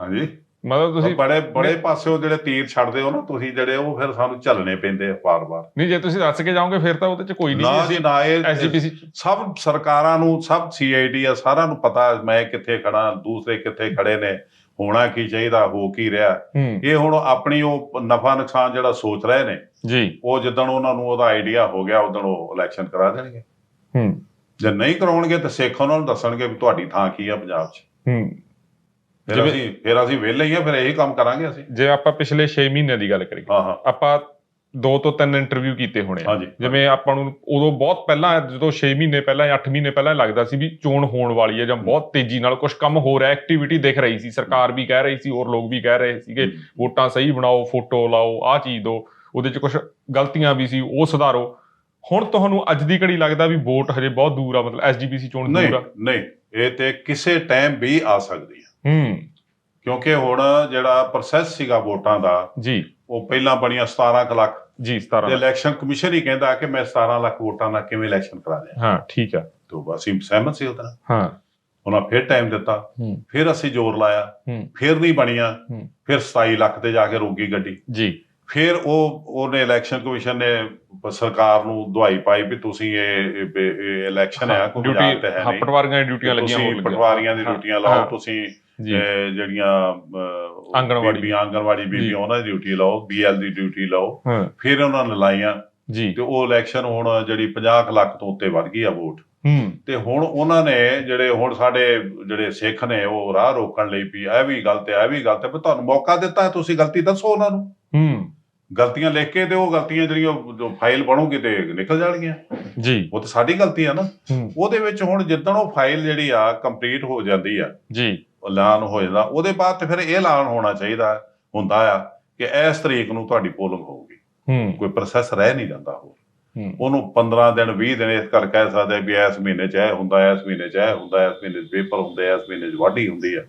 ਹਾਂਜੀ। ਮਤਲਬ ਤੁਸੀਂ ਬੜੇ ਬੜੇ ਪਾਸਿਓਂ ਜਿਹੜੇ ਤੀਰ ਛੱਡਦੇ ਹੋ ਨਾ ਤੁਸੀਂ ਜਿਹੜੇ ਉਹ ਫਿਰ ਸਾਨੂੰ ਝੱਲਣੇ ਪੈਂਦੇ ਆ ਵਾਰ-ਵਾਰ। ਨਹੀਂ ਜੇ ਤੁਸੀਂ ਦੱਸ ਕੇ ਜਾਓਗੇ ਫਿਰ ਤਾਂ ਉਹਦੇ ਚ ਕੋਈ ਨਹੀਂ ਨਾ ਜੀ ਨਾ ਇਹ ਐਸਜੀਪੀਸੀ ਸਭ ਸਰਕਾਰਾਂ ਨੂੰ ਸਭ ਸੀਆਈਡੀ ਆ ਸਾਰਿਆਂ ਨੂੰ ਪਤਾ ਮੈਂ ਕਿੱਥੇ ਖੜਾ ਦੂਸਰੇ ਕਿੱਥੇ ਖੜੇ ਨੇ। ਹੋਣਾ ਕੀ ਚਾਹੀਦਾ ਹੋ ਕੀ ਰਿਹਾ। ਇਹ ਹੁਣ ਆਪਣੀ ਉਹ ਨਫਾ ਨੁਕਸਾਨ ਜਿਹੜਾ ਸੋਚ ਰਹੇ ਨੇ ਜੀ। ਉਹ ਜਿੱਦਣ ਉਹਨਾਂ ਨੂੰ ਉਹਦਾ ਆਈਡੀਆ ਹੋ ਗਿਆ ਉਦੋਂ ਉਹ ਇਲੈਕਸ਼ਨ ਕਰਾ ਦੇਣਗੇ। ਹੂੰ। ਜੇ ਨਹੀਂ ਕਰਾਉਣਗੇ ਤਾਂ ਸਿੱਖ ਉਹਨਾਂ ਨੂੰ ਦੱਸਣਗੇ ਵੀ ਤੁਹਾਡੀ ਥਾਂ ਕੀ ਆ ਪੰਜਾਬ 'ਚ। ਹੂੰ। ਫਿਰ ਅਸੀਂ ਫਿਰ ਅਸੀਂ ਵਿਹਲੇ ਹੀ ਆ ਫਿਰ ਇਹੀ ਕੰਮ ਕਰਾਂਗੇ ਅਸੀਂ। ਜੇ ਆਪਾਂ ਪਿਛਲੇ 6 ਮਹੀਨੇ ਦੀ ਗੱਲ ਕਰੀਏ ਹਾਂ ਹਾਂ। ਆਪਾਂ ਦੋ ਤੋਂ ਤਿੰਨ ਇੰਟਰਵਿਊ ਕੀਤੇ ਹੋਣੇ ਆ। ਜਿਵੇਂ ਆਪਾਂ ਨੂੰ ਉਦੋਂ ਬਹੁਤ ਪਹਿਲਾਂ ਜਦੋਂ 6 ਮਹੀਨੇ ਪਹਿਲਾਂ ਜਾਂ 8 ਮਹੀਨੇ ਪਹਿਲਾਂ ਲੱਗਦਾ ਸੀ ਵੀ ਚੋਣ ਹੋਣ ਵਾਲੀ ਹੈ ਜਾਂ ਬਹੁਤ ਤੇਜ਼ੀ ਨਾਲ ਕੁਝ ਕੰਮ ਹੋ ਰਿਹਾ ਐਕਟੀਵਿਟੀ ਦਿਖ ਰਹੀ ਸੀ ਸਰਕਾਰ ਵੀ ਕਹਿ ਰਹੀ ਸੀ ਹੋਰ ਲੋਕ ਵੀ ਕਹਿ ਰਹੇ ਸੀਗੇ ਵੋਟਾਂ ਸਹੀ ਬਣਾਓ ਫੋਟੋ ਲਾਓ ਆਹ ਚੀਜ਼ ਦੋ ਉਹਦੇ ਚ ਕੁਝ ਗਲਤੀਆਂ ਵੀ ਸੀ ਉਹ ਸੁਧਾਰੋ। ਹੁਣ ਤੁਹਾਨੂੰ ਅੱਜ ਦੀ ਘੜੀ ਲੱਗਦਾ ਵੀ ਵੋਟ ਹਜੇ ਬਹੁਤ ਦੂਰ ਆ ਮਤਲਬ ਐਸਜੀਪੀਸੀ ਚੋਣ ਦੂਰ ਆ। ਨਹੀਂ ਇਹ ਤੇ ਕਿਸੇ ਟਾਈਮ ਵੀ ਆ ਸਕਦੀ ਹੈ ਹੂੰ। ਕਿਉਂਕਿ ਹੁਣ ਜਿਹੜਾ ਪ੍ਰੋਸੈਸ ਸੀਗਾ ਵੋਟਾਂ ਦਾ ਜੀ। ਉਹ ਪਹਿਲਾਂ ਬਣੀਆਂ 17 ਕੁ ਲੱਖ ਜੀ ਤੇ 17 ਇਲੈਕਸ਼ਨ ਕਮਿਸ਼ਨ ਹੀ ਕਹਿੰਦਾ ਕਿ ਮੈਂ 17 ਲੱਖ ਵੋਟਾਂ ਨਾਲ ਕਿਵੇਂ ਇਲੈਕਸ਼ਨ ਕਰਾ ਦਿਆਂ ਹਾਂ ਠੀਕ ਆ ਤੋਂ ਅਸੀਂ ਸਹਿਮਤ ਸੀ ਉਹਦੇ ਹਾਂ। ਉਹਨਾਂ ਫਿਰ ਟਾਈਮ ਦਿੱਤਾ। ਹੂੰ। ਫਿਰ ਅਸੀਂ ਜ਼ੋਰ ਲਾਇਆ। ਹੂੰ। ਫਿਰ ਨਹੀਂ ਬਣੀਆਂ। ਹੂੰ। ਫਿਰ 27 ਲੱਖ ਤੇ ਜਾ ਕੇ ਰੋਕੀ ਗੱਡੀ। ਜੀ। ਫਿਰ ਉਹ ਉਹਨੇ ਇਲੈਕਸ਼ਨ ਕਮਿਸ਼ਨ ਨੇ ਸਰਕਾਰ ਨੂੰ ਦਵਾਈ ਪਾਈ ਵੀ ਤੁਸੀਂ ਇਹ ਇਲੈਕਸ਼ਨ ਹੈ ਕੋਈ ਡਿਊਟੀ ਤਾਂ ਹੈ ਹਾਂ ਨਹੀਂ ਪਟਵਾਰੀਆਂ ਦੀ ਡਿਊਟੀਆਂ ਲੱਗੀਆਂ ਤੁਸੀਂ ਹੋਣ ਲੱਗੀਆਂ। ਪਟਵਾਰੀਆਂ ਦੀ ਹਾਂ, ਡਿਊਟੀਆਂ ਲਾਓ ਹਾਂ। ਤੁਸੀਂ ਜਿਹੜੀਆਂ ਆਂਗਣਵਾੜੀ। ਬੀਬੀਆਂ ਆਂਗਣਵਾੜੀ ਬੀਬੀਆਂ ਉਹਨਾਂ ਦੀ ਡਿਊਟੀ ਲਾਓ ਬੀਐਲ ਦੀ ਡਿਊਟੀ ਲਾਓ। ਫਿਰ ਉਹਨਾਂ ਨੇ ਲਾਈਆਂ। ਜੀ। ਤੇ ਉਹ ਇਲੈਕਸ਼ਨ ਹੁਣ ਜਿਹੜੀ 50 ਕੁ ਲੱਖ ਤੋਂ ਉੱਤੇ ਵੱਧ ਗਈ ਆ ਵੋਟ। ਹੂੰ। ਤੇ ਹੁਣ ਉਹਨਾਂ ਨੇ ਜਿਹੜੇ ਹੁਣ ਸਾਡੇ ਜਿਹੜੇ ਸਿੱਖ ਨੇ ਉਹ ਰਾਹ ਰੋਕਣ ਲਈ ਵੀ ਇਹ ਵੀ ਗਲਤ ਹੈ ਇਹ ਵੀ ਗਲਤ ਹੈ ਪਰ ਤੁਹਾਨੂੰ ਮੌਕਾ ਦਿੱਤਾ ਤੁਸੀਂ ਗਲਤੀ ਦੱਸੋ ਉਹਨਾਂ ਨੂੰ। ਹੂੰ। ਗਲਤੀਆਂ ਲਿਖ ਕੇ ਤੇ ਉਹ ਗਲਤੀਆਂ ਜਿਹੜੀਆਂ ਜੋ ਫਾਈਲ ਬਣੂਗੀ ਤੇ ਨਿਕਲ ਜਾਣਗੀਆਂ। ਜੀ। ਉਹ ਤਾਂ ਸਾਡੀ ਗਲਤੀ ਆ ਨਾ। ਉਹਦੇ ਵਿੱਚ ਹੁਣ ਜਿੱਦਣ ਉਹ ਫਾਈਲ ਜਿਹੜੀ ਆ ਕੰਪਲੀਟ ਹੋ ਜਾਂਦੀ ਆ। ਜੀ। ਐਲਾਨ ਹੋ ਜਾਂਦਾ। ਉਹਦੇ ਬਾਅਦ ਤੇ ਫਿਰ ਇਹ ਐਲਾਨ ਹੋਣਾ ਚਾਹੀਦਾ ਹੁੰਦਾ ਆ ਕਿ ਇਸ ਤਰੀਕ ਨੂੰ ਤੁਹਾਡੀ ਪੋਲਿੰਗ ਹੋਊਗੀ। ਹੂੰ। ਕੋਈ ਪ੍ਰੋਸੈਸ ਰਹਿ ਨਹੀਂ ਜਾਂਦਾ ਹੋਰ। ਹੂੰ। ਉਹਨੂੰ 15 ਦਿਨ 20 ਦਿਨ ਇਸ ਕਰ ਕਹਿ ਸਕਦੇ ਵੀ ਇਸ ਮਹੀਨੇ ਚ ਇਹ ਹੁੰਦਾ ਇਸ ਮਹੀਨੇ ਚ ਇਹ ਹੁੰਦਾ ਇਸ ਮਹੀਨੇ ਚ ਪੇਪਰ ਹੁੰਦੇ ਆ ਇਸ ਮਹੀਨੇ ਚ ਵਾਢੀ ਹੁੰਦੀ ਆ।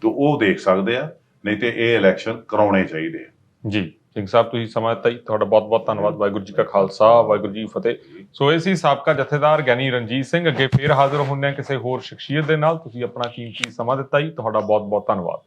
ਤੇ ਉਹ ਦੇਖ ਸਕਦੇ ਆ ਨਹੀਂ ਤੇ ਇਹ ਇਲੈਕਸ਼ਨ ਕਰਾਉਣੇ ਚਾਹੀਦੇ ਆ। ਜੀ। ਸਿੰਘ ਸਾਹਿਬ, ਤੁਸੀਂ ਸਮਾਂ ਦਿੱਤਾ ਜੀ। ਤੁਹਾਡਾ ਬਹੁਤ ਬਹੁਤ ਧੰਨਵਾਦ। ਵਾਹਿਗੁਰੂ ਜੀ ਕਾ ਖਾਲਸਾ, ਵਾਹਿਗੁਰੂ ਜੀ ਫਤਿਹ। ਸੋ ਇਹ ਸੀ ਸਾਬਕਾ ਜਥੇਦਾਰ ਗਿਆਨੀ ਰਣਜੀਤ ਸਿੰਘ। ਅੱਗੇ ਫੇਰ ਹਾਜ਼ਰ ਹੁੰਦੇ ਹਾਂ ਕਿਸੇ ਹੋਰ ਸ਼ਖਸੀਅਤ ਦੇ ਨਾਲ। ਤੁਸੀਂ ਆਪਣਾ ਕੀਮਤੀ ਸਮਾਂ ਦਿੱਤਾ ਜੀ। ਤੁਹਾਡਾ ਬਹੁਤ ਬਹੁਤ ਧੰਨਵਾਦ।